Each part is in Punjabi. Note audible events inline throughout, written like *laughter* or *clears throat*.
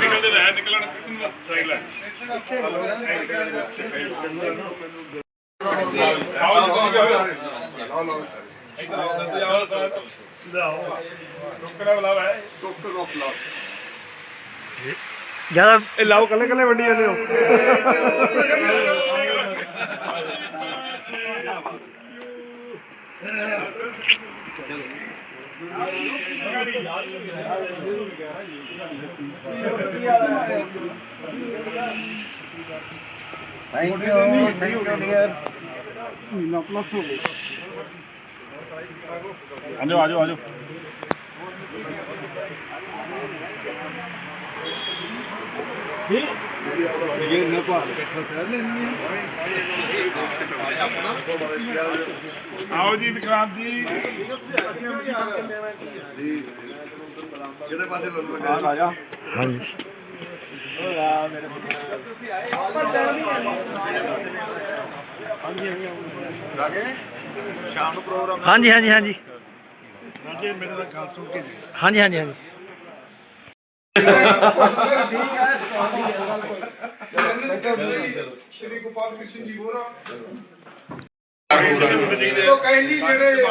ਨਿਕਲਦੇ ਰਹਿ ਨਿਕਲਣ ਸਾਈਡ ਲੈ ਰੁਕਣਾ ਬੁਲਾਵਾ ਹੈ ਡਾਕਟਰ ਆਫ ਲਾ ਜ਼ਿਆਦਾ ਇਹ ਲਾਓ ਕੱਲੇ ਕੱਲੇ ਵੰਡੀ ਜਾਂਦੇ ਹੋ thank you thank you dear ਆਜੋ ਆਜੋ ਆਜੋ। ਆਓ ਜੀ ਵਿਕਰਾਂਤ ਜੀ। ਹਾਂਜੀ। ਸ਼ਾਮ ਨੂੰ ਪ੍ਰੋਗਰਾਮ ਹਾਂਜੀ ਹਾਂਜੀ ਹਾਂਜੀ। ਰਾਜੇ ਮੇਰੇ ਦਾ ਗੱਲ ਸੁਣ ਕੇ ਜੀ ਹਾਂਜੀ ਹਾਂਜੀ ਹਾਂਜੀ ਸ਼੍ਰੀ ਗੋਪਾਲ ਕ੍ਰਿਸ਼ਨ ਜੀ ਹੋਰਾ ਤੋਂ ਕਹਿੰਦੀ ਜਿਹੜੇ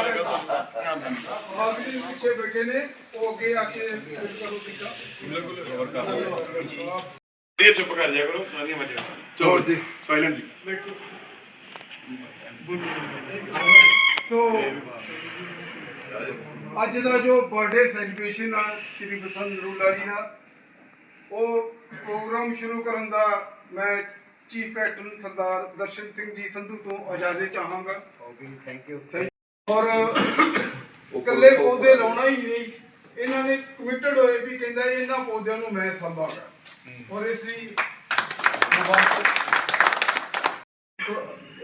ਹਾਜ਼ਰੀ ਪਿੱਛੇ ਬੈਠੇ ਨੇ ਉਹ ਅੱਗੇ ਆ ਕੇ ਕਰੋ ਟਿੱਕਾ ਇਹ ਚੁੱਪ ਕਰ ਜਾ ਕਰੋ ਸਾਰੀਆਂ ਮੱਝਾਂ ਚੋਰ ਜੀ ਸਾਇਲੈਂਟ ਜੀ ਸੋ ਅੱਜ ਦਾ ਜੋ ਬਰਥਡੇ ਸੈਲੀਬ੍ਰੇਸ਼ਨ ਆ ਸ਼੍ਰੀ ਬਸੰਤ ਰੂਲਾ ਜੀ ਦਾ ਉਹ ਪ੍ਰੋਗਰਾਮ ਸ਼ੁਰੂ ਕਰਨ ਦਾ ਮੈਂ ਚੀਫ ਪੈਟਰਨ ਸਰਦਾਰ ਦਰਸ਼ਨ ਸਿੰਘ ਜੀ ਸੰਧੂ ਤੋਂ ਇਜਾਜ਼ਤ ਚਾਹਾਂਗਾ। ਥੈਂਕ ਯੂ ਔਰ ਇਕੱਲੇ ਪੌਦੇ ਲਾਉਣਾ ਹੀ ਨਹੀਂ ਇਹਨਾਂ ਨੇ ਕਮਿਟਡ ਹੋਏ ਵੀ ਕਹਿੰਦਾ ਇਹਨਾਂ ਪੌਦਿਆਂ ਨੂੰ ਮੈਂ ਸੰਭਾਲਾਂ। ਔਰ ਇਸ ਲਈ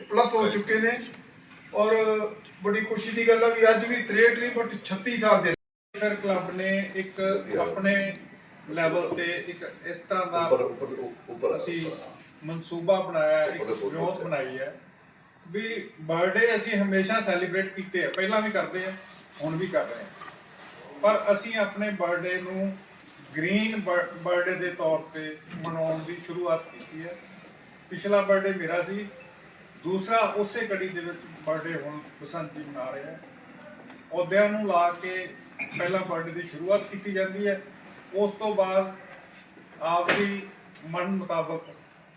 ਪਲੱਸ ਹੋ ਚੁੱਕੇ ਨੇ। ਔਰ ਬੜੀ ਖੁਸ਼ੀ ਦੀ ਗੱਲ ਆ ਵੀ ਅੱਜ ਵੀ 63 ਨਹੀਂ ਬਟ 36 ਸਾਲ ਦੇ ਫਿਰ ਕਲੱਬ ਨੇ ਇੱਕ ਆਪਣੇ ਲੈਵਲ ਤੇ ਇੱਕ ਇਸ ਤਰ੍ਹਾਂ ਦਾ ਅਸੀਂ ਮਨਸੂਬਾ ਬਣਾਇਆ ਇੱਕ ਵਿਉਂਤ ਬਣਾਈ ਹੈ। ਵੀ ਬਰਥਡੇ ਅਸੀਂ ਹਮੇਸ਼ਾ ਸੈਲੀਬ੍ਰੇਟ ਕੀਤੇ ਆ ਪਹਿਲਾਂ ਵੀ ਕਰਦੇ ਆ ਹੁਣ ਵੀ ਕਰ ਰਹੇ ਆ। ਪਰ ਅਸੀਂ ਆਪਣੇ ਬਰਥਡੇ ਨੂੰ ਗ੍ਰੀਨ ਬਰਥਡੇ ਦੇ ਤੌਰ ਤੇ ਮਨਾਉਣ ਦੀ ਸ਼ੁਰੂਆਤ ਕੀਤੀ ਹੈ। ਪਿਛਲਾ ਬਰਥਡੇ ਮੇਰਾ ਸੀ ਦੂਸਰਾ ਉਸੇ ਕੜੀ ਦੇ ਵਿੱਚ ਬਰਥਡੇ ਹੁਣ ਬਸੰਤ ਜੀ ਮਨਾ ਰਹੇ ਹੈ। ਅਹੁਦਿਆਂ ਨੂੰ ਲਾ ਕੇ ਪਹਿਲਾਂ ਬਰਥਡੇ ਦੀ ਸ਼ੁਰੂਆਤ ਕੀਤੀ ਜਾਂਦੀ ਹੈ। ਉਸ ਤੋਂ ਬਾਅਦ ਆਪਦੀ ਮਨ ਮੁਤਾਬਕ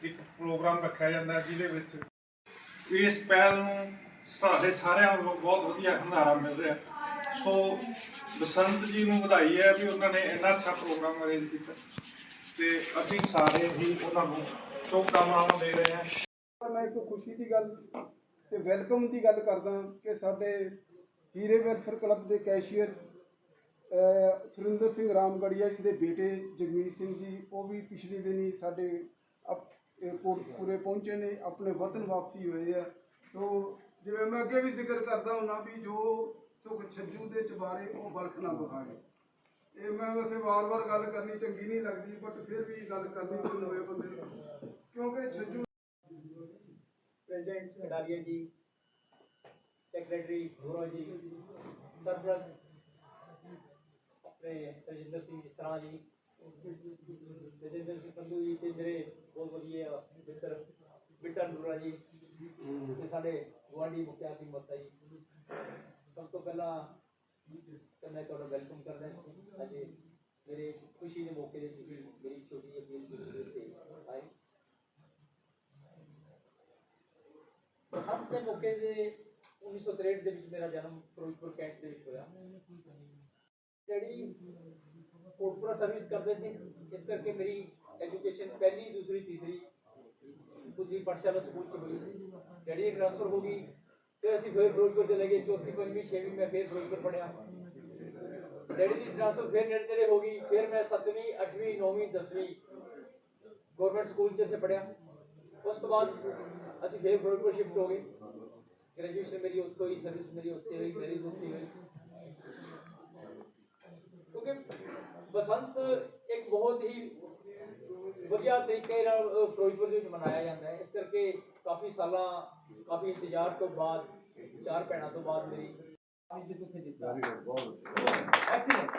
ਇੱਕ ਪ੍ਰੋਗਰਾਮ ਰੱਖਿਆ ਜਾਂਦਾ ਹੈ, ਜਿਹਦੇ ਵਿੱਚ ਇਸ ਪਹਿਲ ਨੂੰ ਸਾਡੇ ਸਾਰਿਆਂ ਨੂੰ ਬਹੁਤ ਵਧੀਆ ਹੰਗਾਰਾ ਮਿਲ ਰਿਹਾ ਸੋ ਬਸੰਤ ਜੀ ਨੂੰ ਵਧਾਈ ਹੈ ਵੀ ਉਹਨਾਂ ਨੇ ਇੰਨਾ ਅੱਛਾ ਪ੍ਰੋਗਰਾਮ ਅਰੇਂਜ ਕੀਤਾ। ਤੇ ਅਸੀਂ ਸਾਰੇ ਹੀ ਉਹਨਾਂ ਨੂੰ ਸ਼ੁਭਕਾਮਨਾਵਾਂ ਦੇ ਰਹੇ ਹਾਂ। ਮੈਂ ਇੱਕ ਖੁਸ਼ੀ ਦੀ ਗੱਲ ਤੇ ਵੈਲਕਮ ਦੀ ਗੱਲ ਕਰਦਾ ਕਿ ਸਾਡੇ ਹੀਰੇ ਵੈਲਫੇਅਰ ਕਲੱਬ ਦੇ ਕੈਸ਼ੀਅਰ ਸੁਰਿੰਦਰ ਸਿੰਘ ਰਾਮਗੜੀਆ ਜੀ ਦੇ ਬੇਟੇ ਜਗਮੀਤ ਸਿੰਘ ਜੀ, ਉਹ ਵੀ ਪਿਛਲੇ ਦਿਨੀ ਸਾਡੇ ਅਪ- ਪਹੁੰਚੇ ਨੇ, ਆਪਣੇ ਵਤਨ ਵਾਪਸੀ ਹੋਏ ਆ। ਸੋ ਜਿਵੇਂ ਮੈਂ ਅੱਗੇ ਵੀ ਜ਼ਿਕਰ ਕਰਦਾ ਹੁੰਨਾ ਵੀ ਜੋ ਸੁਖ ਛੱਜੂ ਦੇ ਚਬਾਰੇ ਉਹ ਬਲਖ ਨਾ ਬਖਾਏ ਇਹ ਮੈਂ ਵੈਸੇ ਵਾਰ-ਵਾਰ ਗੱਲ ਕਰਨੀ ਚੰਗੀ ਨਹੀਂ ਲੱਗਦੀ ਬਟ ਫਿਰ ਵੀ ਗੱਲ ਕਰਨੀ ਕੋਈ ਨਵੇਂ ਬੰਦੇ ਕਿਉਂਕਿ ਛੱਜੂ प्रेसिडेंट कटारिया जी सेक्रेटरी घोरा जी सरप्रस्त अपने तजिंदर सिंह इस्रा जी ਤੇਜਿੰਦਰ ਸਿੰਘ ਸੰਧੂ ਜੀ ਤੇ ਮੇਰੇ ਬਹੁਤ ਵਧੀਆ ਮਿੱਤਰ ਬਿੱਟਾ ਨੂਰਾ ਜੀ ਤੇ ਸਾਡੇ ਗੁਆਂਢੀ ਮੁਖਤਿਆਰ ਸਿੰਘ ਮੱਤਾ ਜੀ ਸਭ ਤੋਂ ਪਹਿਲਾਂ ਤਾਂ ਮੈਂ ਤੁਹਾਡਾ ਵੈਲਕਮ ਕਰਦਾ ਹਾਂ ਅੱਜ ਮੇਰੇ ਖੁਸ਼ੀ ਦੇ ਮੌਕੇ ਤੇ ਤੁਸੀਂ ਮੇਰੀ ਛੋਟੀ ਜਿਹੀ ਬੇਨਤੀ ਤੇ ਆਏ ਬਸੰਤ ਦੇ ਮੌਕੇ ਦੇ 1963 ਦੇ ਵਿੱਚ ਮੇਰਾ ਜਨਮ ਫਿਰੋਜ਼ਪੁਰ ਕੈਂਟ ਦੇ ਵਿੱਚ ਹੋਇਆ। ਡੈਡੀ ਕੋਟਪੁਰਾ ਸਰਵਿਸ ਕਰਦੇ ਸੀ, ਇਸ ਕਰਕੇ ਮੇਰੀ ਐਜੂਕੇਸ਼ਨ ਪਹਿਲੀ, ਦੂਸਰੀ, ਤੀਸਰੀ ਦੂਸਰੀ ਪਾਠਸ਼ਾਲਾ ਸਕੂਲ ਚ ਹੋਈ। ਡੈਡੀ ਟ੍ਰਾਂਸਫਰ ਹੋ ਗਈ, ਫਿਰ ਅਸੀਂ ਫਿਰ ਫਿਰੋਜ਼ਪੁਰ ਚਲੇ ਗਏ। ਚੌਥੀ, ਪੰਜਵੀਂ, ਛੇਵੀਂ ਮੈਂ ਫਿਰ ਫਿਰੋਜ਼ਪੁਰ ਪੜਿਆ ਡੈਡੀ ਦੀ ਟ੍ਰਾਂਸਫਰ ਫਿਰ ਨੇੜੇ ਹੋ ਗਈ, ਫਿਰ ਮੈਂ ਸੱਤਵੀਂ, ਅੱਠਵੀਂ, ਨੌਵੀਂ, ਦਸਵੀਂ ਗਵਰਨਮੈਂਟ ਸਕੂਲ ਚ ਇੱਥੇ ਪੜਿਆ ਉਸ ਤੋਂ ਬਾਅਦ ਅਸੀਂ ਫਿਰ ਫਿਰੋਜ਼ਪੁਰ ਸ਼ਿਫਟ ਹੋ ਗਏ। ਗ੍ਰੈਜੂਏਸ਼ਨ ਮੇਰੀ ਉੱਥੋਂ ਹੀ ਸਰਵਿਸ ਮੇਰੀ ਉੱਥੇ ਹੋਈ ਮੈਰਿਜ ਉੱਥੇ ਹੋਈ। ਕਿਉਂਕਿ ਬਸੰਤ ਇੱਕ ਬਹੁਤ ਹੀ ਵਧੀਆ ਤਰੀਕੇ ਨਾਲ ਫਿਰੋਜ਼ਪੁਰ ਦੇ ਵਿੱਚ ਮਨਾਇਆ ਜਾਂਦਾ ਹੈ। ਇਸ ਕਰਕੇ ਕਾਫੀ ਸਾਲਾਂ ਕਾਫੀ ਇੰਤਜ਼ਾਰ ਤੋਂ ਬਾਅਦ ਚਾਰ ਭੈਣਾਂ ਤੋਂ ਬਾਅਦ ਮੇਰੀ ਅੱਜ ਜਿੱਥੇ ਦਿੱਤਾ ਐਕਸੀਲੈਂਟ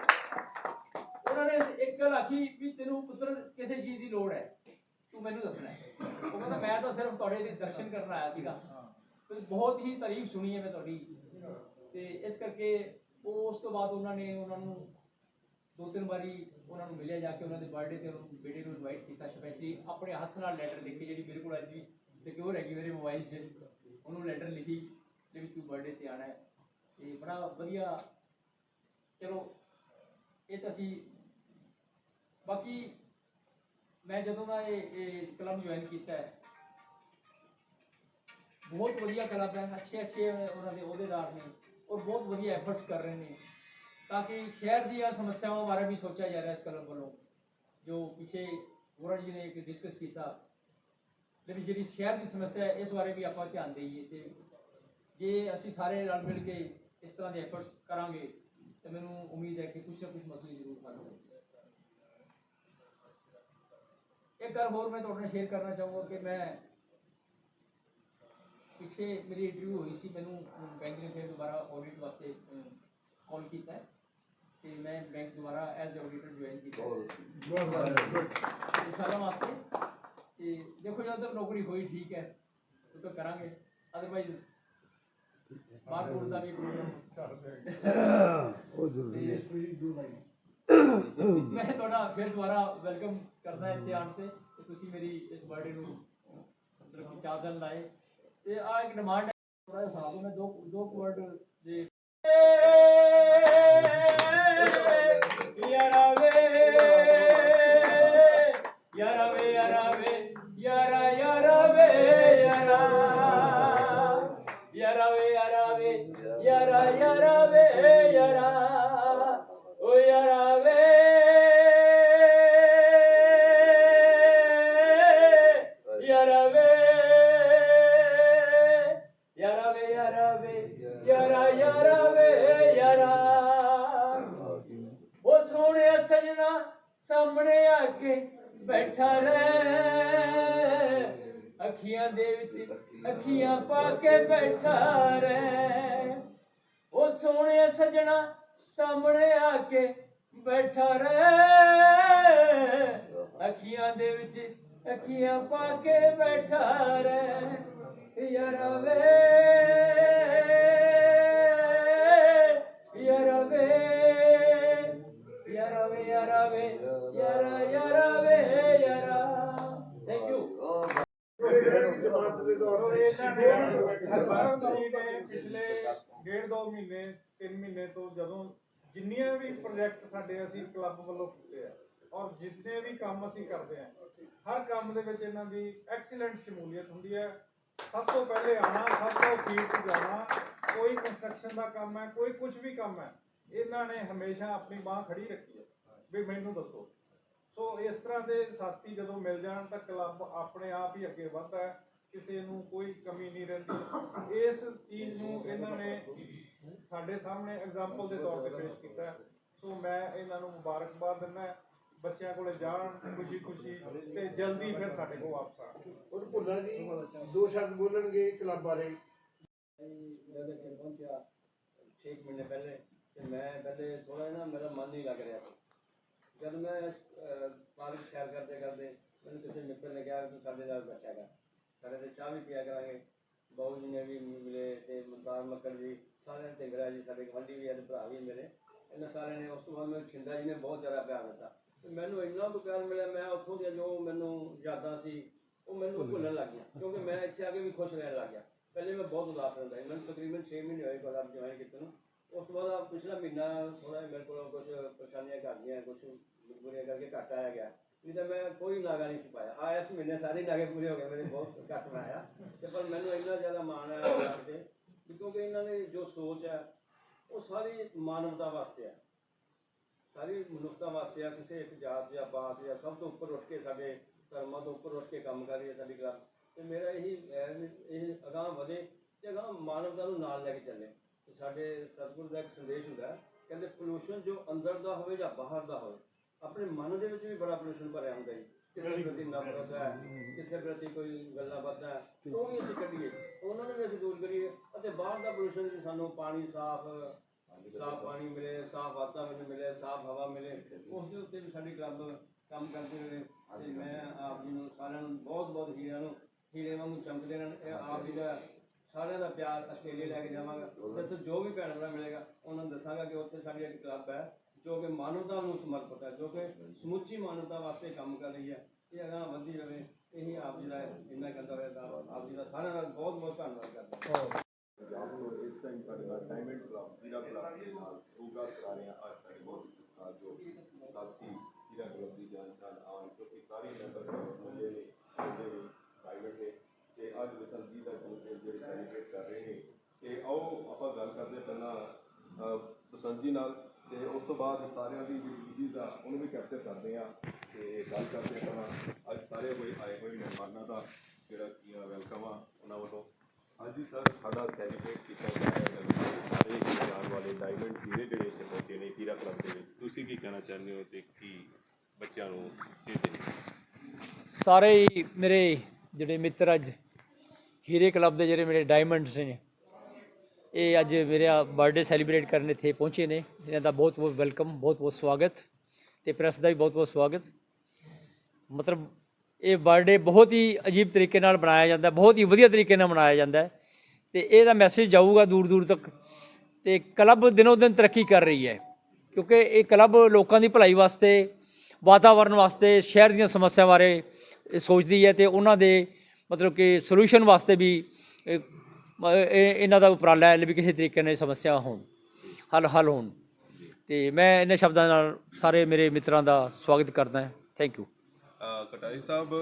ਇੱਕ ਗੱਲ ਆਖੀ ਵੀ ਤੈਨੂੰ ਪੁੱਤਰ ਕਿਸੇ ਚੀਜ਼ ਦੀ ਲੋੜ ਹੈ। ਤੂੰ ਮੈਨੂੰ ਦੱਸਣਾ ਹੈ। ਉਹ ਕਹਿੰਦਾ, ਮੈਂ ਤਾਂ ਸਿਰਫ ਤੁਹਾਡੇ ਦੇ ਦਰਸ਼ਨ ਕਰਨ ਆਇਆ ਸੀਗਾ। ਤੇ ਬਹੁਤ ਹੀ ਤਾਰੀਫ ਸੁਣੀ ਹੈ ਮੈਂ ਤੁਹਾਡੀ। ਤੇ ਇਸ ਕਰਕੇ ਉਹ ਉਸ ਤੋਂ ਬਾਅਦ ਉਹਨਾਂ ਨੇ ਉਹਨਾਂ ਨੂੰ ਦੋ ਤਿੰਨ ਵਾਰੀ ਉਹਨਾਂ ਨੂੰ ਮਿਲਿਆ ਜਾ ਕੇ, ਉਹਨਾਂ ਦੇ ਬਰਥਡੇ ਤੇ ਉਹਨਾਂ ਬੇਟੇ ਨੂੰ ਇਨਵਾਈਟ ਕੀਤਾ, ਸਪੈਸ਼ਲੀ ਆਪਣੇ ਹੱਥ ਨਾਲ ਲੈਟਰ ਲਿਖ ਕੇ ਜਿਹੜੀ ਮੇਰੇ ਕੋਲ ਅੱਜ ਵੀ ਸਿਕਿਉਰ ਹੈਗੀ ਮੇਰੇ ਮੋਬਾਈਲ 'ਚ। ਉਹਨੂੰ ਲੈਟਰ ਲਿਖੀ ਤੇ ਵੀ ਤੂੰ ਬਰਥਡੇ ਤੇ ਆਣਾ ਹੈ। ਤੇ ਬੜਾ ਵਧੀਆ, ਚਲੋ, ਇਹ ਤਾਂ ਅਸੀਂ ਬਾਕੀ ਮੈਂ ਜਦੋਂ ਦਾ ਇਹ ਇਹ ਕਲੱਬ ਜੁਆਇਨ ਕੀਤਾ ਹੈ, ਬਹੁਤ ਵਧੀਆ ਕਲੱਬ ਹੈ, ਅੱਛੇ ਅੱਛੇ ਉਹਨਾਂ ਦੇ ਅਹੁਦੇਦਾਰ ਨੇ ਔਰ ਬਹੁਤ ਵਧੀਆ ਐਫਰਟਸ ਕਰ ਰਹੇ ਨੇ। ਤਾਂ ਕਿ ਸ਼ਹਿਰ ਦੀਆਂ ਸਮੱਸਿਆਵਾਂ ਬਾਰੇ ਵੀ ਸੋਚਿਆ ਜਾ ਰਿਹਾ ਇਸ ਕਲੱਬ ਵੱਲੋਂ, ਜੋ ਪਿੱਛੇ ਗੋਰਾ ਜੀ ਨੇ ਇੱਕ ਡਿਸਕਸ ਕੀਤਾ। ਤੇ ਜਿਹੜੀ ਸ਼ਹਿਰ ਦੀ ਸਮੱਸਿਆ ਹੈ, ਇਸ ਬਾਰੇ ਵੀ ਆਪਾਂ ਧਿਆਨ ਦੇਈਏ ਤੇ ਜੇ ਅਸੀਂ ਸਾਰੇ ਰਲ ਮਿਲ ਕੇ ਇਸ ਤਰ੍ਹਾਂ ਦੇ ਐਫਰਟਸ ਕਰਾਂਗੇ, ਤੇ ਮੈਨੂੰ ਉਮੀਦ ਹੈ ਕਿ ਕੁਝ ਨਾ ਕੁਝ ਮਸਲੇ ਜ਼ਰੂਰ ਹੱਲ ਹੋਣਗੇ। ਇੱਕ ਗੱਲ ਹੋਰ ਮੈਂ ਤੁਹਾਡੇ ਨਾਲ ਸ਼ੇਅਰ ਕਰਨਾ ਚਾਹੂੰਗਾ ਕਿ ਮੈਂ ਪਿੱਛੇ ਮੇਰੀ ਇੰਟਰਵਿਊ ਹੋਈ ਸੀ ਮੈਨੂੰ ਬੈਂਕ ਨੇ ਫਿਰ ਦੁਬਾਰਾ ਆਡਿਟ ਵਾਸਤੇ ਕਾਲ ਕੀਤਾ ਹੈ ਤੇ ਮੈਂ ਬੈਂਕ ਦੁਬਾਰਾ ਐਜ਼ ਆਡੀਟਰ ਜੁਆਇਨ ਕੀਤਾ। ਸਾਲਾਂ ਵਾਸਤੇ ਤੇ ਦੇਖੋ ਜਦ ਤੱਕ ਨੌਕਰੀ ਹੋਈ ਠੀਕ ਹੈ ਉਹ ਤਾਂ ਕਰਾਂਗੇ ਅਦਰਵਾਈਜ਼ ਬਾਹਰ ਦਾ ਵੀ ਪ੍ਰੋਗਰਾਮ ਉਹ ਜ਼ਰੂਰੀ ਹੈ। ਮੈਂ ਤੁਹਾਡਾ ਫਿਰ ਦੁਬਾਰਾ ਵੈਲਕਮ ਕਰਦਾ ਇੱਥੇ ਆਉਣ ਤੇ ਤੇ ਤੁਸੀਂ ਮੇਰੀ ਇਸ ਬਰਥਡੇ ਨੂੰ ਮਤਲਬ ਕਿ ਚਾਰ ਦਿਨ ਲਾਏ ਤੇ ਆ ਇੱਕ ਡਿਮਾਂਡ ਹੈ ਥੋੜਾ ਜਿਹਾ ਸਾਥ ਮੈਂ ਦੋ ਦੋ ਵਰਡ ਦੇ ਯਾਰਾ ਵੇ ਯਾਰਾ ਵੇ ਯਾਰਾ ਵੇ ਯਾਰਾ ਯਾਰਾ ਵੇ ਯਾਰਾ ਅੱਖੀਆਂ ਦੇ ਵਿੱਚ ਅੱਖੀਆਂ ਪਾ ਕੇ ਬੈਠਾ ਰਹਿ ਉਹ ਸੋਹਣਿਆ ਸਜਣਾ ਸਾਹਮਣੇ ਆ ਕੇ ਬੈਠਾ ਰਹਿ ਅੱਖੀਆਂ ਦੇ ਵਿੱਚ ਅੱਖੀਆਂ ਪਾ ਕੇ ਬੈਠਾ ਰਹਿ ਯਾਰਾ ਵੇ ਯਾਰਾ ਵੇ ਯਾਰਾ ਵੇ ਯਾਰਾ ਵੇ ਯਾਰਾ ਯਾਰਾ ਵੇ ਯਾਰਾ ਥੈਂਕ ਯੂ ਹਰਭਜਨ ਜੀ ਨੇ, ਪਿਛਲੇ ਡੇਢ ਦੋ ਮਹੀਨੇ, ਤਿੰਨ ਮਹੀਨੇ ਤੋਂ ਜਦੋਂ ਜਿੰਨੀਆਂ ਵੀ ਪ੍ਰੋਜੈਕਟ ਸਾਡੇ ਅਸੀਂ ਕਲੱਬ ਵੱਲੋਂ ਕੀਤੇ ਆ ਔਰ ਜਿੰਨੇ ਵੀ ਕੰਮ ਅਸੀਂ ਕਰਦੇ ਆ, ਹਰ ਕੰਮ ਦੇ ਵਿੱਚ ਇਹਨਾਂ ਦੀ ਐਕਸੀਲੈਂਟ ਸ਼ਮੂਲੀਅਤ ਹੁੰਦੀ ਹੈ। ਸਭ ਤੋਂ ਪਹਿਲੇ ਆਣਾ ਸਭ ਤੋਂ ਫੀਲਡ 'ਚ ਜਾਣਾ, ਕੋਈ ਕੰਸਟਰਕਸ਼ਨ ਦਾ ਕੰਮ ਹੈ, ਕੋਈ ਕੁਝ ਵੀ ਕੰਮ ਹੈ, ਇਹਨਾਂ ਨੇ ਹਮੇਸ਼ਾ ਆਪਣੀ ਬਾਹ ਖੜੀ ਰੱਖੀ ਹੈ ਵੀ ਮੈਨੂੰ ਦੱਸੋ। ਸੋ ਇਸ ਤਰ੍ਹਾਂ ਦੇ ਸਾਥੀ ਜਦੋਂ ਮਿਲ ਜਾਣ ਤਾਂ ਕਲੱਬ ਆਪਣੇ ਆਪ ਹੀ ਅੱਗੇ ਵੱਧਦਾ ਹੈ। ਕਿਸੇ ਨੂੰ ਕੋਈ ਕਮੀ ਨਹੀਂ ਰਹਿੰਦੀ। ਇਸ ਚੀਜ਼ ਨੂੰ ਇਹਨਾਂ ਨੇ ਸਾਡੇ ਸਾਹਮਣੇ ਐਗਜ਼ਾਮਪਲ ਦੇ ਤੌਰ ਤੇ ਪੇਸ਼ ਕੀਤਾ। ਸੋ ਮੈਂ ਇਹਨਾਂ ਨੂੰ ਮੁਬਾਰਕਬਾਦ ਦਿੰਦਾ ਬੱਚਿਆਂ ਕੋਲੇ ਜਾਣ ਖੁਸ਼ੀ ਖੁਸ਼ੀ ਤੇ ਜਲਦੀ ਫਿਰ ਸਾਡੇ ਕੋਲ ਵਾਪਸ ਆਣ। ਉਹ ਭੁੱਲਾ ਜੀ ਦੋ ਸ਼ਬਦ ਬੋਲਣਗੇ ਕਲੱਬ ਬਾਰੇ। ਜਦ ਇੱਥੇ ਪਹੁੰਚਿਆ ਛੇ ਕੁ ਮਹੀਨੇ ਪਹਿਲੇ ਤੇ ਮੈਂ ਪਹਿਲੇ ਥੋੜਾ ਨਾ ਮੇਰਾ ਮਨ ਨਹੀਂ ਲੱਗ ਰਿਹਾ। ਸੀ ਜਦ ਮੈਂ ਪਾਰਕ ਸੈਰ ਕਰਦੇ ਕਰਦੇ ਮੈਨੂੰ ਕਿਸੇ ਮਿੱਤਰ ਨੇ ਕਿਹਾ ਕਿ ਤੂੰ ਸਾਡੇ ਨਾਲ ਬੈਠਿਆ ਕਰ। ਸਾਡੇ ਤੇ ਚਾਹ ਵੀ ਪੀਆ ਕਰਾਂਗੇ। ਬਾਊ ਜੀ ਨੇ ਵੀ ਮਿਲੇ ਤੇ ਮੁਲਤਾਨ ਮੱਕੜ ਜੀ ਸਾਰਿਆਂ ਨੇ ਢਿੰਗਰਾ ਜੀ ਸਾਡੇ ਗਵਾਂਢੀ ਵੀ ਆ ਤੇ ਭਰਾ ਵੀ ਮੇਰੇ ਇਹਨਾਂ ਸਾਰਿਆਂ ਨੇ ਉਸ ਤੋਂ ਬਾਅਦ ਮੈਨੂੰ ਛਿੰਦਾ ਜੀ ਨੇ ਬਹੁਤ ਜ਼ਿਆਦਾ ਪਿਆਰ ਦਿੱਤਾ। ਤੇ ਮੈਨੂੰ ਇੰਨਾ ਕੁ ਪਿਆਰ ਮਿਲਿਆ ਮੈਂ ਉੱਥੋਂ ਦੀਆਂ ਜੋ ਮੈਨੂੰ ਯਾਦਾਂ ਸੀ ਉਹ ਮੈਨੂੰ ਭੁੱਲਣ ਲੱਗ ਗਿਆ। ਕਿਉਂਕਿ ਮੈਂ ਇੱਥੇ ਆ ਕੇ ਵੀ ਖੁਸ਼ ਰਹਿਣ ਲੱਗ ਗਿਆ। ਪਹਿਲੇ ਮੈਂ ਬਹੁਤ ਉਦਾਸ ਰਹਿੰਦਾ ਸੀ। ਮੈਨੂੰ ਤਕਰੀਬਨ 6 ਮਹੀਨੇ ਹੋਏ ਕਲੱਬ ਜੁਆਇਨ ਕੀਤੇ ਨੂੰ। ਉਸ ਤੋਂ ਬਾਅਦ ਪਿਛਲਾ ਮਹੀਨਾ ਥੋੜਾ ਮੇਰੇ ਕੋਲ ਕੁਝ ਪਰੇਸ਼ਾਨੀਆਂ ਘਰ ਦੀਆਂ ਕੁਝ ਮਜਬੂਰੀਆਂ ਕਰਕੇ ਘੱਟ ਆਇਆ ਗਿਆ। ਨਹੀਂ ਤਾਂ ਮੈਂ ਕੋਈ ਨਾਗਾ ਨਹੀਂ ਸੀ ਪਾਇਆ। ਆ ਇਸ ਮਹੀਨੇ, ਸਾਰੇ ਨਾਗੇ ਪੂਰੇ ਹੋ ਗਏ, ਮੇਰੇ ਬਹੁਤ ਘੱਟ ਬਣਾਇਆ। ਆਇਆ ਤੇ ਪਰ ਮੈਨੂੰ ਇੰਨਾ ਜ਼ਿਆਦਾ ਮਾਣ ਹੈ ਕਲੱਬ ਤੇ ਕਿਉਂਕਿ ਇਹਨਾਂ ਦੀ ਜੋ ਸੋਚ ਹੈ ਉਹ ਸਾਰੀ ਮਾਨਵਤਾ ਵਾਸਤੇ ਹੈ ਸਾਰੀ ਮਨੁੱਖਤਾ ਵਾਸਤੇ ਆ, ਕਿਸੇ ਇੱਕ ਜਾਤ ਜਾਂ ਬਾਤ ਜਾਂ ਸਭ ਤੋਂ ਉੱਪਰ ਉੱਠ ਕੇ ਸਾਡੇ ਧਰਮਾਂ ਤੋਂ ਉੱਪਰ ਉੱਠ ਕੇ ਕੰਮ ਕਰ ਰਹੀ ਹੈ ਸਾਡੀ ਕਲੱਬ ਤੇ ਮੇਰਾ ਇਹੀ, ਇਹ ਅਗਾਂਹ ਵਧੇ ਤੇ ਅਗਾਂਹ ਮਾਨਵਤਾ ਨੂੰ ਨਾਲ ਲੈ ਕੇ ਚੱਲੇ। ਸਾਡੇ ਸਤਿਗੁਰੂ ਦਾ ਇੱਕ ਸੰਦੇਸ਼ ਹੁੰਦਾ, ਕਹਿੰਦੇ ਪੋਲੂਸ਼ਨ ਜੋ ਅੰਦਰ ਦਾ ਹੋਵੇ ਜਾਂ ਬਾਹਰ ਦਾ ਹੋਵੇ ਆਪਣੇ ਮਨ ਦੇ ਵਿੱਚ ਵੀ ਬੜਾ ਪੋਲੂਸ਼ਨ ਭਰਿਆ ਹੁੰਦਾ ਜੀ। ਕਿਸੇ ਪ੍ਰਤੀ ਨਫ਼ਰਤ ਹੈ ਕਿਸੇ ਪ੍ਰਤੀ ਕੋਈ ਗੱਲਾਂ ਬਾਤਾਂ ਹੈ, ਉਹ ਵੀ ਅਸੀਂ ਕੱਢੀਏ। ਉਹਨਾਂ ਨੂੰ ਵੀ ਅਸੀਂ ਦੂਰ ਕਰੀਏ ਅਤੇ ਬਾਹਰ ਦਾ ਪੋਲੂਸ਼ਨ ਵੀ ਸਾਨੂੰ ਪਾਣੀ ਸਾਫ਼ ਸਾਫ਼ ਪਾਣੀ ਮਿਲੇ ਸਾਫ਼ ਵਾਤਾਵਰਨ ਮਿਲੇ ਸਾਫ਼ ਹਵਾ ਮਿਲੇ ਉਸ ਦੇ ਉੱਤੇ ਵੀ ਸਾਡੀ ਕਲੱਬ ਕੰਮ ਕਰਦੇ ਰਹੇ। ਤੇ ਮੈਂ ਆਪ ਜੀ ਨੂੰ ਸਾਰਿਆਂ ਨੂੰ ਬਹੁਤ ਬਹੁਤ ਹੀਰਿਆਂ ਨੂੰ ਹੀਰੇ ਵਾਂਗੂ ਚਮਕਦੇ ਰਹਿਣ। ਇਹ ਆਪ ਜੀ ਦਾ ਸਾਰਿਆਂ ਦਾ ਪਿਆਰ ਆਸਟ੍ਰੇਲੀਆ ਲੈ ਕੇ ਜਾਵਾਂਗਾ। ਤੇ ਉੱਥੇ ਜੋ ਵੀ ਭੈਣ ਭਰਾ ਮਿਲੇਗਾ ਉਹਨਾਂ ਨੂੰ ਦੱਸਾਂਗਾ ਕਿ ਉੱਥੇ ਸਾਡੀ ਇੱਕ ਕਲੱਬ ਹੈ। ਜੋ ਕਿ ਮਾਨਵਤਾ ਨੂੰ ਸਮਰਪਿਤ ਹੈ, ਜੋ ਕਿ ਸਮੁੱਚੀ ਮਾਨਵਤਾ ਵਾਸਤੇ ਕੰਮ ਕਰ ਰਹੀ ਹੈ। ਇਹ ਅਗਾਂਹ ਵਧਦੀ ਰਹੇ ਇਹੀ ਆਪ ਜੀ ਦਾ ਇੰਨਾ ਕਰਦਾ ਹੋਇਆ ਤਾਂ ਆਪ ਜੀ ਦਾ ਸਾਰਿਆਂ ਦਾ ਬਹੁਤ ਬਹੁਤ ਧੰਨਵਾਦ ਕਰਦਾ ਪੰਜਾਬ ਨੂੰ ਇਸ ਟਾਈਮ ਸਾਡੇ ਡਾਇਮੰਡ ਕਲੱਬ ਹੀਰਾ ਕਲੱਬ ਦੇ ਨਾਲ ਪ੍ਰੋਗਰਾਮ ਕਰਾ ਰਹੇ ਹਾਂ ਅੱਜ ਸਾਡੇ ਬਹੁਤ ਜੋ ਸਾਥੀ ਹੀਰਾ ਕਲੱਬ ਦੀ ਜਾਣਕਾਰ ਆਉਣ ਕਿਉਂਕਿ ਸਾਰੇ ਮੈਂਬਰ ਮੁੰਡੇ ਨੇ ਮੁੰਡੇ ਨੇ ਡਾਇਮੰਡ ਨੇ, ਤੇ ਅੱਜ ਵਸੰਤੀ ਦਾ ਜਨਮਦਿਨ ਜਿਹੜੇ ਸੈਲੀਬ੍ਰੇਟ ਕਰ ਰਹੇ ਨੇ, ਤੇ ਆਓ ਆਪਾਂ ਗੱਲ ਕਰਦੇ ਪਹਿਲਾਂ ਬਸੰਤ ਜੀ ਨਾਲ। ਤੇ ਉਸ ਤੋਂ ਬਾਅਦ ਸਾਰਿਆਂ ਦੀ ਜਿਹੜੀ ਦਾ ਉਹਨੂੰ ਵੀ ਕੈਪਚਰ ਕਰਦੇ ਆ ਤੇ ਗੱਲ ਕਰਦੇ ਹਾਂ ਅੱਜ ਸਾਰੇ ਹੋਏ, ਆਏ ਹੋਏ ਮਹਿਮਾਨਾਂ ਦਾ ਜਿਹੜਾ ਕੀ ਵੈਲਕਮ ਆ ਉਹਨਾਂ ਵੱਲੋਂ। ਹਾਂਜੀ ਸਰ ਸਾਡਾ ਸੈਲੀਬ੍ਰੇਟ ਕੀਤਾ ਜਾ ਹੈ। ਸਾਰੇ ਪੰਜਾਬ ਵਾਲੇ ਡਾਇਮੰਡ ਹੀਰੇ ਜਿਹੜੇ ਇੱਥੇ ਪਹੁੰਚੇ ਨੇ ਹੀਰਾ ਕਲੱਬ ਦੇ ਵਿੱਚ। ਤੁਸੀਂ ਕੀ ਕਹਿਣਾ ਚਾਹੁੰਦੇ ਹੋ ਤੇ ਕੀ ਬੱਚਿਆਂ ਨੂੰ ਚੀਜ਼ ਸਾਰੇ ਹੀ ਮੇਰੇ ਜਿਹੜੇ ਮਿੱਤਰ ਅੱਜ ਹੀਰੇ ਕਲੱਬ ਦੇ ਜਿਹੜੇ ਮੇਰੇ ਡਾਇਮੰਡਸ ਨੇ ਇਹ ਅੱਜ ਮੇਰਾ ਬਰਥਡੇ ਸੈਲੀਬ੍ਰੇਟ ਕਰਨ ਇੱਥੇ ਪਹੁੰਚੇ ਨੇ। ਇਹਨਾਂ ਦਾ ਬਹੁਤ ਬਹੁਤ ਵੈਲਕਮ ਬਹੁਤ ਬਹੁਤ ਸਵਾਗਤ ਤੇ ਪ੍ਰੈਸ ਦਾ ਵੀ ਬਹੁਤ ਬਹੁਤ ਸਵਾਗਤ। ਮਤਲਬ ਇਹ ਬਰਥਡੇ ਬਹੁਤ ਹੀ ਅਜੀਬ ਤਰੀਕੇ ਨਾਲ ਬਣਾਇਆ ਜਾਂਦਾ, ਬਹੁਤ ਹੀ ਵਧੀਆ ਤਰੀਕੇ ਨਾਲ ਮਨਾਇਆ ਜਾਂਦਾ ਹੈ ਤੇ ਇਹਦਾ ਮੈਸੇਜ ਜਾਊਗਾ ਦੂਰ ਦੂਰ ਤੱਕ ਤੇ ਕਲੱਬ ਦਿਨੋ ਦਿਨ ਤਰੱਕੀ ਕਰ ਰਹੀ ਹੈ ਕਿਉਂਕਿ ਇਹ ਕਲੱਬ ਲੋਕਾਂ ਦੀ ਭਲਾਈ ਵਾਸਤੇ ਵਾਤਾਵਰਣ ਵਾਸਤੇ, ਸ਼ਹਿਰ ਦੀਆਂ ਸਮੱਸਿਆ ਬਾਰੇ ਸੋਚਦੀ ਹੈ ਤੇ ਉਹਨਾਂ ਦੇ ਮਤਲਬ ਕਿ ਸੋਲੂਸ਼ਨ ਵਾਸਤੇ ਵੀ ਇਹਨਾਂ ਦਾ ਉਪਰਾਲਾ ਹੈ ਵੀ ਕਿਸੇ ਤਰੀਕੇ ਨਾਲ ਸਮੱਸਿਆ ਹੋਣ, ਹੱਲ ਹੱਲ ਹੋਣ। ਤੇ ਮੈਂ ਇਹਨਾਂ ਸ਼ਬਦਾਂ ਨਾਲ ਸਾਰੇ ਮੇਰੇ ਮਿੱਤਰਾਂ ਦਾ ਸਵਾਗਤ ਕਰਦਾ ਹਾਂ। ਥੈਂਕ ਯੂ ਕਟਾਰੀ ਸਾਹਿਬ,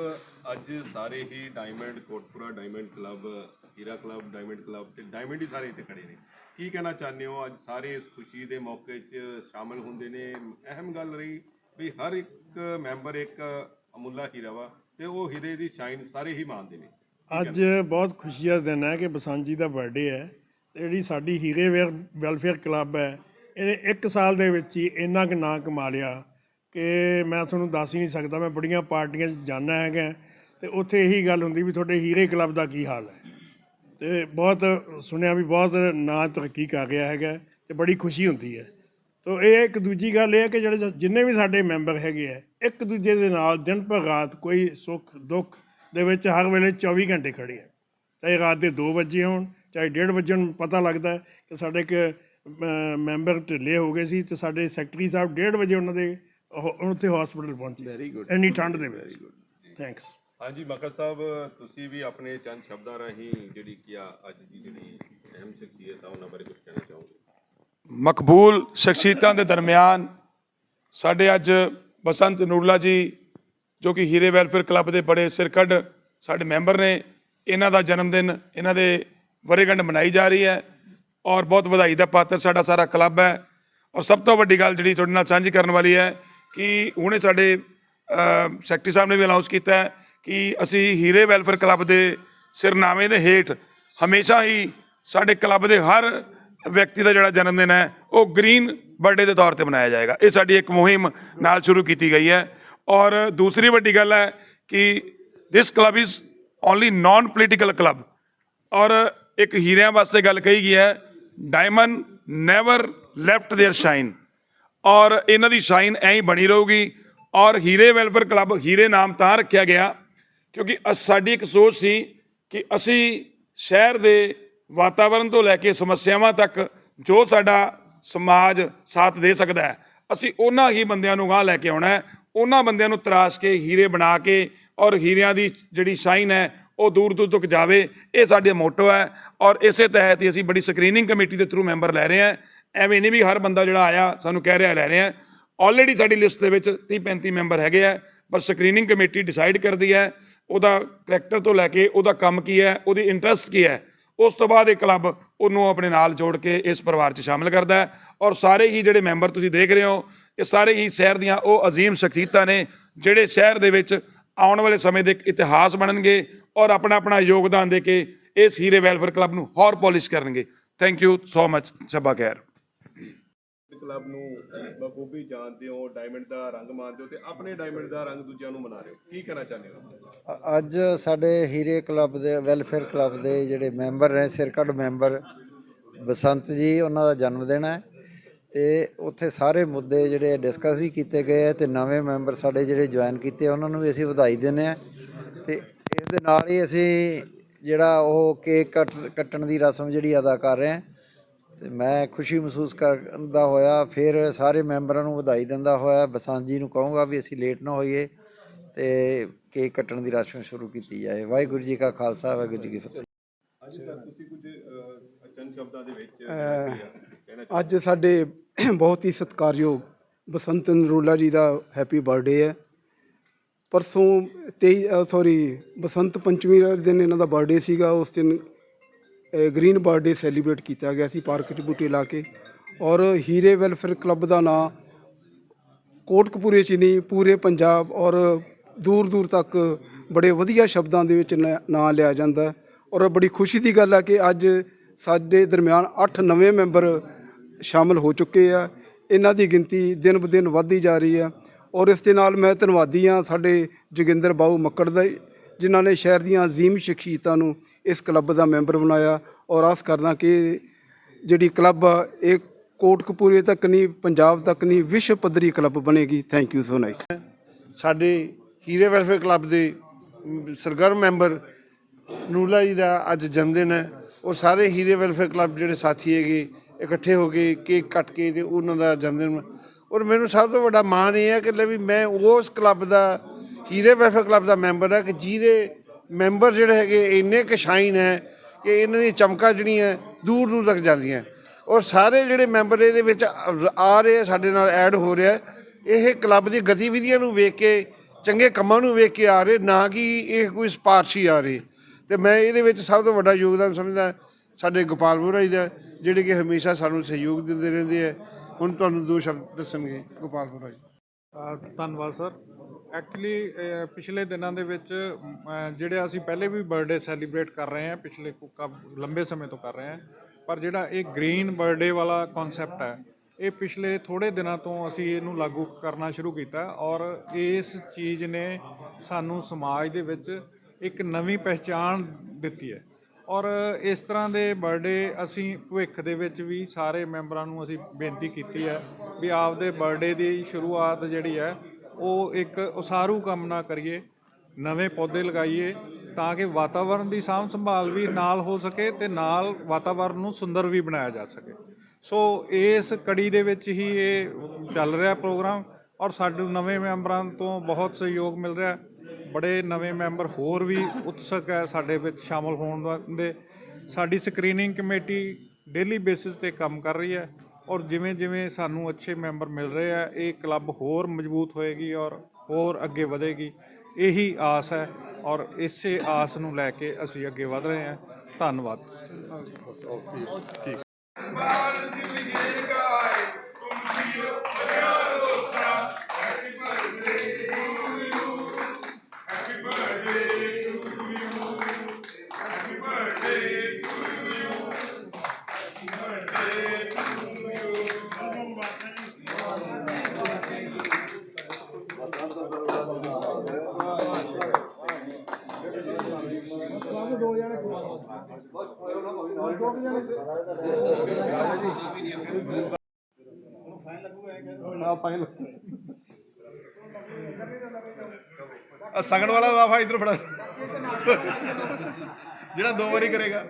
ਅੱਜ ਸਾਰੇ ਹੀ diamond Kotpura diamond club Heera club diamond club ਤੇ ਡਾਇਮੰਡ ਹੀ ਸਾਰੇ ਇੱਥੇ ਖੜੇ ਨੇ। ਕੀ ਕਹਿਣਾ ਚਾਹੁੰਦੇ ਹੋ? ਅੱਜ ਸਾਰੇ ਇਸ ਖੁਸ਼ੀ ਦੇ ਮੌਕੇ 'ਚ ਸ਼ਾਮਲ ਹੁੰਦੇ ਨੇ। ਅਹਿਮ ਗੱਲ ਰਹੀ ਵੀ ਹਰ ਇੱਕ ਮੈਂਬਰ ਇੱਕ ਅਮੁੱਲਾ ਹੀਰਾ ਵਾ ਤੇ ਉਹ ਹੀਰੇ ਦੀ ਸ਼ਾਈਨ ਸਾਰੇ ਹੀ ਮਾਣਦੇ ਨੇ। ਅੱਜ ਬਹੁਤ ਖੁਸ਼ੀ ਦਾ ਦਿਨ ਹੈ ਕਿ ਬਸੰਤ ਜੀ ਦਾ ਬਰਥਡੇ ਹੈ। ਤੇ ਜਿਹੜੀ ਸਾਡੀ ਹੀਰੇ ਵੇਅਰ ਵੈਲਫੇਅਰ ਕਲੱਬ ਹੈ ਇਹਨੇ 1 ਸਾਲ ਦੇ ਵਿੱਚ ਹੀ ਇੰਨਾ ਕੁ ਨਾਂ ਕਮਾ ਲਿਆ ਕਿ ਮੈਂ ਤੁਹਾਨੂੰ ਦੱਸ ਹੀ ਨਹੀਂ ਸਕਦਾ ਮੈਂ ਬੜੀਆਂ ਪਾਰਟੀਆਂ 'ਚ ਜਾਂਦਾ ਹੈਗਾ। ਤੇ ਉੱਥੇ ਇਹੀ ਗੱਲ ਹੁੰਦੀ ਵੀ ਤੁਹਾਡੇ ਹੀਰੇ ਕਲੱਬ ਦਾ ਕੀ ਹਾਲ ਹੈ। ਤੇ ਬਹੁਤ ਸੁਣਿਆ ਵੀ ਬਹੁਤ ਨਾਂ ਤਰੱਕੀ ਕਰ ਰਿਹਾ ਹੈਗਾ ਤੇ ਬੜੀ ਖੁਸ਼ੀ ਹੁੰਦੀ ਹੈ। ਤੋ ਇਹ ਇੱਕ ਦੂਜੀ ਗੱਲ ਇਹ ਹੈ ਕਿ ਜਿਹੜੇ ਜਿੰਨੇ ਵੀ ਸਾਡੇ ਮੈਂਬਰ ਹੈਗੇ ਆ ਇੱਕ ਦੂਜੇ ਦੇ ਨਾਲ ਦਿਨ ਪਰ ਰਾਤ ਕੋਈ ਸੁੱਖ ਦੁੱਖ ਦੇ ਵਿੱਚ ਹਰ ਵੇਲੇ 24 ਘੰਟੇ ਖੜੇ ਆ। ਚਾਹੇ ਰਾਤ ਦੇ 2 ਵਜੇ ਹੋਣ ਚਾਹੇ 1:30 ਵਜੇ ਹੋਣ ਪਤਾ ਲੱਗਦਾ ਹੈ ਕਿ ਸਾਡੇ ਇੱਕ ਮੈਂਬਰ ਢਿੱਲੇ ਹੋ ਗਏ ਸੀ ਤੇ ਸਾਡੇ ਸੈਕਟਰੀ ਸਾਹਿਬ 1:30 ਵਜੇ ਉਹਨਾਂ ਦੇ ਉੱਥੇ ਹਸਪੀਟਲ ਪਹੁੰਚੇ। ਵੈਰੀ ਗੁੱਡ ਇੰਨੀ ਠੰਡ ਦੇ ਵਿੱਚ। ਥੈਂਕਸ ਹਾਂਜੀ ਮਕਰ ਸਾਹਿਬ ਤੁਸੀਂ ਵੀ ਆਪਣੇ ਚੰਦ ਸ਼ਬਦਾਂ ਰਾਹੀਂ ਜਿਹੜੀ ਕੀ ਆ ਅੱਜ ਦੀ ਜਿਹੜੀ ਅਹਿਮ ਸ਼ਖਸੀਅਤ ਆ ਉਹਨਾਂ ਬਾਰੇ ਕੁਝ ਕਹਿਣਾ ਚਾਹੋਗੇ? ਮਕਬੂਲ ਸ਼ਖਸੀਅਤਾਂ ਦੇ ਦਰਮਿਆਨ ਸਾਡੇ ਅੱਜ ਬਸੰਤ ਨੂਰਲਾ ਜੀ ਜੋ ਕਿ ਹੀਰੇ ਵੈਲਫੇਅਰ ਕਲੱਬ ਦੇ ਬੜੇ ਸਿਰਕੱਢ ਸਾਡੇ ਮੈਂਬਰ ਨੇ, ਇਹਨਾਂ ਦਾ ਜਨਮ ਦਿਨ, ਇਹਨਾਂ ਦੇ ਵਰੇਗੰਢ ਮਨਾਈ ਜਾ ਰਹੀ ਹੈ ਔਰ ਬਹੁਤ ਵਧਾਈ ਦਾ ਪਾਤਰ ਸਾਡਾ ਸਾਰਾ ਕਲੱਬ ਹੈ। ਔਰ ਸਭ ਤੋਂ ਵੱਡੀ ਗੱਲ ਜਿਹੜੀ ਤੁਹਾਡੇ ਨਾਲ ਸਾਂਝੀ ਕਰਨ ਵਾਲੀ ਹੈ ਕਿ ਹੁਣੇ ਸਾਡੇ ਸੈਕਟਰੀ ਸਾਹਿਬ ਨੇ ਵੀ ਅਨਾਉਂਸ ਕੀਤਾ ਹੈ ਕਿ ਅਸੀਂ ਹੀਰੇ ਵੈਲਫੇਅਰ ਕਲੱਬ ਦੇ ਸਿਰਨਾਵੇਂ ਦੇ ਹੇਠ ਹਮੇਸ਼ਾ ਹੀ ਸਾਡੇ ਕਲੱਬ ਦੇ ਹਰ ਵਿਅਕਤੀ ਦਾ ਜਿਹੜਾ ਜਨਮ ਦਿਨ ਹੈ, ਉਹ ਗ੍ਰੀਨ ਬਰਥਡੇ ਦੇ ਤੌਰ ਤੇ ਮਨਾਇਆ ਜਾਏਗਾ। ਇਹ ਸਾਡੀ ਇੱਕ ਮੁਹਿੰਮ ਨਾਲ ਸ਼ੁਰੂ ਕੀਤੀ ਗਈ ਹੈ। ਔਰ ਦੂਸਰੀ ਵੱਡੀ ਗੱਲ ਹੈ ਕਿ this club is only non political club ਔਰ ਇੱਕ ਹੀਰਿਆਂ ਵਾਸਤੇ ਗੱਲ ਕਹੀ ਗਈ ਹੈ diamond never left there shine ਔਰ ਇਹਨਾਂ ਦੀ ਸ਼ਾਈਨ ਐਂ ਹੀ ਬਣੀ ਰਹੂਗੀ ਔਰ ਹੀਰੇ ਵੈਲਫੇਅਰ ਕਲੱਬ ਹੀਰੇ ਨਾਮ ਤਾਂ ਰੱਖਿਆ ਗਿਆ ਕਿਉਂਕਿ ਅਸ- ਸਾਡੀ ਇੱਕ ਸੋਚ ਸੀ ਕਿ ਅਸੀਂ ਸ਼ਹਿਰ ਦੇ ਵਾਤਾਵਰਣ ਤੋਂ ਲੈ ਕੇ ਸਮੱਸਿਆਵਾਂ ਤੱਕ ਜੋ ਸਾਡਾ ਸਮਾਜ ਸਾਥ ਦੇ ਸਕਦਾ ਹੈ ਅਸੀਂ ਉਹਨਾਂ ਹੀ ਬੰਦਿਆਂ ਨੂੰ ਗਾਹ ਲੈ ਕੇ ਆਉਣਾ ਹੈ ਉਹਨਾਂ ਬੰਦਿਆਂ ਨੂੰ ਤਰਾਸ਼ ਕੇ, ਹੀਰੇ ਬਣਾ ਕੇ ਔਰ ਹੀਰਿਆਂ ਦੀ ਜਿਹੜੀ ਸ਼ਾਈਨ ਹੈ, ਉਹ ਦੂਰ ਦੂਰ ਤੱਕ ਜਾਵੇ, ਇਹ ਸਾਡੇ ਮੋਟੋ ਹੈ। ਔਰ ਇਸੇ ਤਹਿਤ ਹੀ ਅਸੀਂ ਬੜੀ ਸਕਰੀਨਿੰਗ ਕਮੇਟੀ ਦੇ ਥਰੂ ਮੈਂਬਰ ਲੈ ਰਹੇ ਹਾਂ। ਐਵੇਂ ਨਹੀਂ ਵੀ ਹਰ ਬੰਦਾ ਜਿਹੜਾ ਆਇਆ, ਸਾਨੂੰ ਕਹਿ ਰਿਹਾ, ਲੈ ਰਹੇ ਹਾਂ। ਆਲਰੇਡੀ ਸਾਡੀ ਲਿਸਟ ਦੇ ਵਿੱਚ 30 35 ਮੈਂਬਰ ਹੈਗੇ ਆ, ਪਰ ਸਕਰੀਨਿੰਗ ਕਮੇਟੀ ਡਿਸਾਈਡ ਕਰਦੀ ਹੈ, ਉਹਦਾ ਕਰੈਕਟਰ ਤੋਂ ਲੈ ਕੇ ਉਹਦਾ ਕੰਮ ਕੀ ਹੈ, ਉਹਦੀ ਇੰਟਰਸਟ ਕੀ ਹੈ, ਉਸ ਤੋਂ ਬਾਅਦ ਇਹ ਕਲੱਬ ਉਹਨੂੰ ਆਪਣੇ ਨਾਲ ਜੋੜ ਕੇ ਇਸ ਪਰਿਵਾਰ 'ਚ ਸ਼ਾਮਿਲ ਕਰਦਾ ਹੈ। ਔਰ ਸਾਰੇ ਹੀ ਜਿਹੜੇ ਮੈਂਬਰ ਤੁਸੀਂ ਦੇਖ ਰਹੇ ਹੋ ਇਹ ਸਾਰੇ ਹੀ ਸ਼ਹਿਰ ਦੀਆਂ ਉਹ ਅਜ਼ੀਮ ਸ਼ਖਸੀਅਤਾਂ ਨੇ ਜਿਹੜੇ ਸ਼ਹਿਰ ਦੇ ਵਿੱਚ ਆਉਣ ਵਾਲੇ ਸਮੇਂ ਦੇ ਇੱਕ ਇਤਿਹਾਸ ਬਣਨਗੇ ਔਰ ਆਪਣਾ ਆਪਣਾ ਯੋਗਦਾਨ ਦੇ ਕੇ ਇਸ ਹੀਰੇ ਵੈਲਫੇਅਰ ਕਲੱਬ ਨੂੰ ਹੋਰ ਪੋਲਿਸ਼ ਕਰਨਗੇ। ਥੈਂਕ ਯੂ ਸੋ ਮਚ ਸ਼ਬਾ ਖੈਰ ਕਲੱਬ ਨੂੰ ਬਖੂਬੀ ਜਾਣਦੇ ਹੋ ਡਾਇਮੰਡ ਦਾ ਰੰਗ ਮਾਣਦੇ ਹੋ ਤੇ ਆਪਣੇ ਡਾਇਮੰਡ ਦਾ ਰੰਗ ਦੂਜਿਆਂ ਨੂੰ ਮਨਾ ਰਹੇ ਹੋ ਕੀ ਕਹਿਣਾ ਚਾਹੁੰਦੇ ਹੋ? ਅੱਜ ਸਾਡੇ ਹੀਰੇ ਕਲੱਬ ਦੇ ਵੈਲਫੇਅਰ ਕਲੱਬ ਦੇ ਜਿਹੜੇ ਮੈਂਬਰ ਨੇ ਸਿਰਕੱਢ ਮੈਂਬਰ ਬਸੰਤ ਜੀ ਉਹਨਾਂ ਦਾ ਜਨਮ ਦਿਨ ਹੈ। ਤੇ ਉੱਥੇ ਸਾਰੇ ਮੁੱਦੇ ਜਿਹੜੇ ਡਿਸਕਸ ਵੀ ਕੀਤੇ ਗਏ ਆ ਤੇ ਨਵੇਂ ਮੈਂਬਰ ਸਾਡੇ ਜਿਹੜੇ ਜੁਆਇਨ ਕੀਤੇ ਆ, ਉਹਨਾਂ ਨੂੰ ਵੀ ਅਸੀਂ ਵਧਾਈ ਦਿੰਦੇ ਆ। ਤੇ ਇਸ ਦੇ ਨਾਲ ਹੀ ਅਸੀਂ ਜਿਹੜਾ ਉਹ ਕੇਕ ਕੱਟ ਕੱਟਣ ਦੀ ਰਸਮ ਜਿਹੜੀ ਅਦਾ ਕਰ ਰਹੇ ਹਾਂ ਤੇ ਮੈਂ ਖੁਸ਼ੀ ਮਹਿਸੂਸ ਕਰਦਾ ਹੋਇਆ ਫਿਰ ਸਾਰੇ ਮੈਂਬਰਾਂ ਨੂੰ ਵਧਾਈ ਦਿੰਦਾ ਹੋਇਆ। ਬਸੰਤ ਜੀ ਨੂੰ ਕਹੂੰਗਾ ਵੀ ਅਸੀਂ ਲੇਟ ਨਾ ਹੋਈਏ ਤੇ ਕੇਕ ਕੱਟਣ ਦੀ ਰਸਮ ਸ਼ੁਰੂ ਕੀਤੀ ਜਾਏ। ਵਾਹਿਗੁਰੂ ਜੀ ਕਾ ਖਾਲਸਾ ਵਾਹਿਗੁਰੂ ਜੀ ਕੀ ਫਤਿਹ। ਸਰ ਤੁਸੀਂ ਕੁਝ ਚੰਦ ਸ਼ਬਦਾਂ ਦੇ ਵਿੱਚ ਕਹਿਣਾ ਅੱਜ ਸਾਡੇ *clears throat* ਬਹੁਤ ਹੀ ਸਤਿਕਾਰਯੋਗ ਬਸੰਤ ਨਰੂਲਾ ਜੀ ਦਾ ਹੈਪੀ ਬਰਥਡੇ ਹੈ। ਪਰਸੋਂ 23 ਸੌਰੀ ਬਸੰਤ ਪੰਚਮੀ ਵਾਲੇ ਦਿਨ ਇਹਨਾਂ ਦਾ ਬਰਥਡੇ ਸੀਗਾ। ਉਸ ਦਿਨ ਗ੍ਰੀਨ ਬਰਥਡੇ ਸੈਲੀਬ੍ਰੇਟ ਕੀਤਾ ਗਿਆ ਸੀ ਪਾਰਕ 'ਚ ਬੂਟੇ ਲਾ ਕੇ। ਔਰ ਹੀਰੇ ਵੈਲਫੇਅਰ ਕਲੱਬ ਦਾ ਨਾਂ ਕੋਟਕਪੂਰੇ 'ਚ ਨਹੀਂ, ਪੂਰੇ ਪੰਜਾਬ ਔਰ ਦੂਰ ਦੂਰ ਤੱਕ ਬੜੇ ਵਧੀਆ ਸ਼ਬਦਾਂ ਦੇ ਵਿੱਚ ਨ- ਨਾਂ ਲਿਆ ਜਾਂਦਾ। ਔਰ ਬੜੀ ਖੁਸ਼ੀ ਦੀ ਗੱਲ ਆ ਕਿ ਅੱਜ ਸਾਡੇ ਦਰਮਿਆਨ 8 ਨਵੇਂ ਮੈਂਬਰ ਸ਼ਾਮਲ ਹੋ ਚੁੱਕੇ ਆ। ਇਹਨਾਂ ਦੀ ਗਿਣਤੀ ਦਿਨ ਬ ਦਿਨ ਵੱਧਦੀ ਜਾ ਰਹੀ ਆ ਔਰ ਇਸ ਦੇ ਨਾਲ ਮੈਂ ਧੰਨਵਾਦੀ ਹਾਂ ਸਾਡੇ ਜੋਗਿੰਦਰ ਬਾਊ ਮੱਕੜ ਦਾ ਜਿਨ੍ਹਾਂ ਨੇ ਸ਼ਹਿਰ ਦੀਆਂ ਅਜ਼ੀਮ ਸ਼ਖਸੀਅਤਾਂ ਨੂੰ ਇਸ ਕਲੱਬ ਦਾ ਮੈਂਬਰ ਬਣਾਇਆ ਔਰ ਆਸ ਕਰਦਾ ਕਿ ਜਿਹੜੀ ਕਲੱਬ ਆ, ਇਹ ਕੋਟਕਪੂਰੇ ਤੱਕ ਨਹੀਂ, ਪੰਜਾਬ ਤੱਕ ਨਹੀਂ, ਵਿਸ਼ਵ ਪੱਧਰੀ ਕਲੱਬ ਬਣੇਗੀ। ਥੈਂਕ ਯੂ ਸੋ ਨਾਈਸ ਸਾਡੇ ਹੀਰੇ ਵੈਲਫੇਅਰ ਕਲੱਬ ਦੇ ਸਰਗਰਮ ਮੈਂਬਰ ਨੂਲਾ ਜੀ ਦਾ ਅੱਜ ਜਨਮ ਦਿਨ ਹੈ। ਔਰ ਸਾਰੇ ਹੀਰੇ ਵੈਲਫੇਅਰ ਕਲੱਬ ਜਿਹੜੇ ਸਾਥੀ ਹੈਗੇ ਇਕੱਠੇ ਹੋ ਕੇ ਕੇਕ ਕੱਟ ਕੇ ਤੇ ਉਹਨਾਂ ਦਾ ਜਨਮ ਦਿਨ ਔਰ ਮੈਨੂੰ ਸਭ ਤੋਂ ਵੱਡਾ ਮਾਣ ਇਹ ਹੈ ਕਿ ਲੈ ਵੀ ਮੈਂ ਉਸ ਕਲੱਬ ਦਾ, ਹੀਰੇ ਵੈਲਫੇਅਰ ਕਲੱਬ ਦਾ ਮੈਂਬਰ ਹਾਂ ਕਿ ਜਿਹਦੇ ਮੈਂਬਰ ਜਿਹੜੇ ਹੈਗੇ ਇੰਨੇ ਕੁ ਸ਼ਾਈਨ ਹੈ ਕਿ ਇਹਨਾਂ ਦੀ ਚਮਕਾਂ ਜਿਹੜੀਆਂ ਦੂਰ ਦੂਰ ਤੱਕ ਜਾਂਦੀਆਂ। ਔਰ ਸਾਰੇ ਜਿਹੜੇ ਮੈਂਬਰ ਇਹਦੇ ਵਿੱਚ ਆ- ਰਹੇ ਸਾਡੇ ਨਾਲ ਐਡ ਹੋ ਰਿਹਾ ਇਹ ਕਲੱਬ ਦੀ ਗਤੀਵਿਧੀਆਂ ਨੂੰ ਵੇਖ ਕੇ, ਚੰਗੇ ਕੰਮਾਂ ਨੂੰ ਵੇਖ ਕੇ ਆ ਰਹੇ, ਨਾ ਕਿ ਇਹ ਕੋਈ ਸਪਾਰਸ਼ੀ ਆ ਰਹੀ। ਤੇ ਮੈਂ ਇਹਦੇ ਵਿੱਚ ਸਭ ਤੋਂ ਵੱਡਾ ਯੋਗਦਾਨ ਸਮਝਦਾ ਸਾਡੇ ਗੋਪਾਲ ਬੋਰਾ ਜੀ ਦਾ। ਜਿਹੜੇ ਕਿ ਹਮੇਸ਼ਾ ਸਾਨੂੰ ਸਹਿਯੋਗ ਦਿੰਦੇ ਰਹਿੰਦੇ ਹੈ ਹੁਣ ਤੁਹਾਨੂੰ ਦੋ ਸ਼ਬਦ ਦੱਸਣਗੇ ਗੋਪਾਲ ਜੀ ਧੰਨਵਾਦ, ਸਰ। ਐਕਚੁਅਲੀ ਪਿਛਲੇ ਦਿਨਾਂ ਦੇ ਵਿੱਚ ਜਿਹੜੇ ਅਸੀਂ ਪਹਿਲੇ ਵੀ ਬਰਥਡੇ ਸੈਲੀਬ੍ਰੇਟ ਕਰ ਰਹੇ ਹਾਂ, ਪਿਛਲੇ ਕਾ- ਲੰਬੇ ਸਮੇਂ ਤੋਂ ਕਰ ਰਹੇ ਹਾਂ, ਪਰ ਜਿਹੜਾ ਇਹ ਗ੍ਰੀਨ ਬਰਥਡੇ ਵਾਲਾ ਕਨਸੈਪਟ ਹੈ, ਇਹ ਪਿਛਲੇ ਥੋੜੇ ਦਿਨਾਂ ਤੋਂ ਅਸੀਂ ਇਹਨੂੰ ਲਾਗੂ ਕਰਨਾ ਸ਼ੁਰੂ ਕੀਤਾ ਔਰ ਇਸ ਚੀਜ਼ ਨੇ ਸਾਨੂੰ ਸਮਾਜ ਦੇ ਵਿੱਚ ਇੱਕ ਨਵੀਂ ਪਹਿਚਾਣ ਦਿੱਤੀ ਹੈ। ਔਰ ਇਸ ਤਰ੍ਹਾਂ ਦੇ ਬਰਥਡੇ ਅਸੀਂ ਭਵਿੱਖ ਦੇ ਵਿੱਚ ਵੀ ਸਾਰੇ ਮੈਂਬਰਾਂ ਨੂੰ ਅਸੀਂ ਬੇਨਤੀ ਕੀਤੀ ਹੈ ਵੀ ਆਪਦੇ ਬਰਥਡੇ ਦੀ ਸ਼ੁਰੂਆਤ ਜਿਹੜੀ ਹੈ, ਉਹ ਇੱਕ ਉਸਾਰੂ ਕੰਮ ਨਾ ਕਰੀਏ, ਨਵੇਂ ਪੌਦੇ ਲਗਾਈਏ ਤਾਂ ਕਿ ਵਾਤਾਵਰਣ ਦੀ ਸਾਂਭ ਸੰਭਾਲ ਵੀ ਨਾਲ ਹੋ ਸਕੇ ਤੇ ਨਾਲ ਵਾਤਾਵਰਣ ਨੂੰ ਸੁੰਦਰ ਵੀ ਬਣਾਇਆ ਜਾ ਸਕੇ। ਸੋ ਇਸ ਕੜੀ ਦੇ ਵਿੱਚ ਹੀ ਇਹ ਚੱਲ ਰਿਹਾ ਪ੍ਰੋਗਰਾਮ ਔਰ ਸਾਡੇ ਨਵੇਂ ਮੈਂਬਰਾਂ ਤੋਂ ਬਹੁਤ ਸਹਿਯੋਗ ਮਿਲ ਰਿਹਾ। ਬੜੇ ਨਵੇਂ ਮੈਂਬਰ ਹੋਰ ਵੀ ਉਤਸਕ ਹੈ ਸਾਡੇ ਵਿੱਚ ਸ਼ਾਮਲ ਹੋਣ ਦੇ ਸਾਡੀ ਸਕਰੀਨਿੰਗ ਕਮੇਟੀ ਡੇਲੀ ਬੇਸਿਸ ਤੇ ਕੰਮ ਕਰ ਰਹੀ ਹੈ ਔਰ ਜਿਵੇਂ ਜਿਵੇਂ ਸਾਨੂੰ ਅੱਛੇ ਮੈਂਬਰ ਮਿਲ ਰਹੇ ਆ, ਇਹ ਕਲੱਬ ਹੋਰ ਮਜ਼ਬੂਤ ਹੋਏਗੀ ਔਰ ਹੋਰ ਅੱਗੇ ਵਧੇਗੀ, ਇਹੀ ਆਸ ਹੈ ਔਰ ਇਸੇ ਆਸ ਨੂੰ ਲੈ ਕੇ ਅਸੀਂ ਅੱਗੇ ਵਧ ਰਹੇ ਹਾਂ। ਧੰਨਵਾਦ। ਸਗਣ ਵਾਲਾ ਦਫਾ ਇਧਰ ਫੜਾ। ਜਿਹੜਾ ਦੋ ਵਾਰੀ ਕਰੇਗਾ।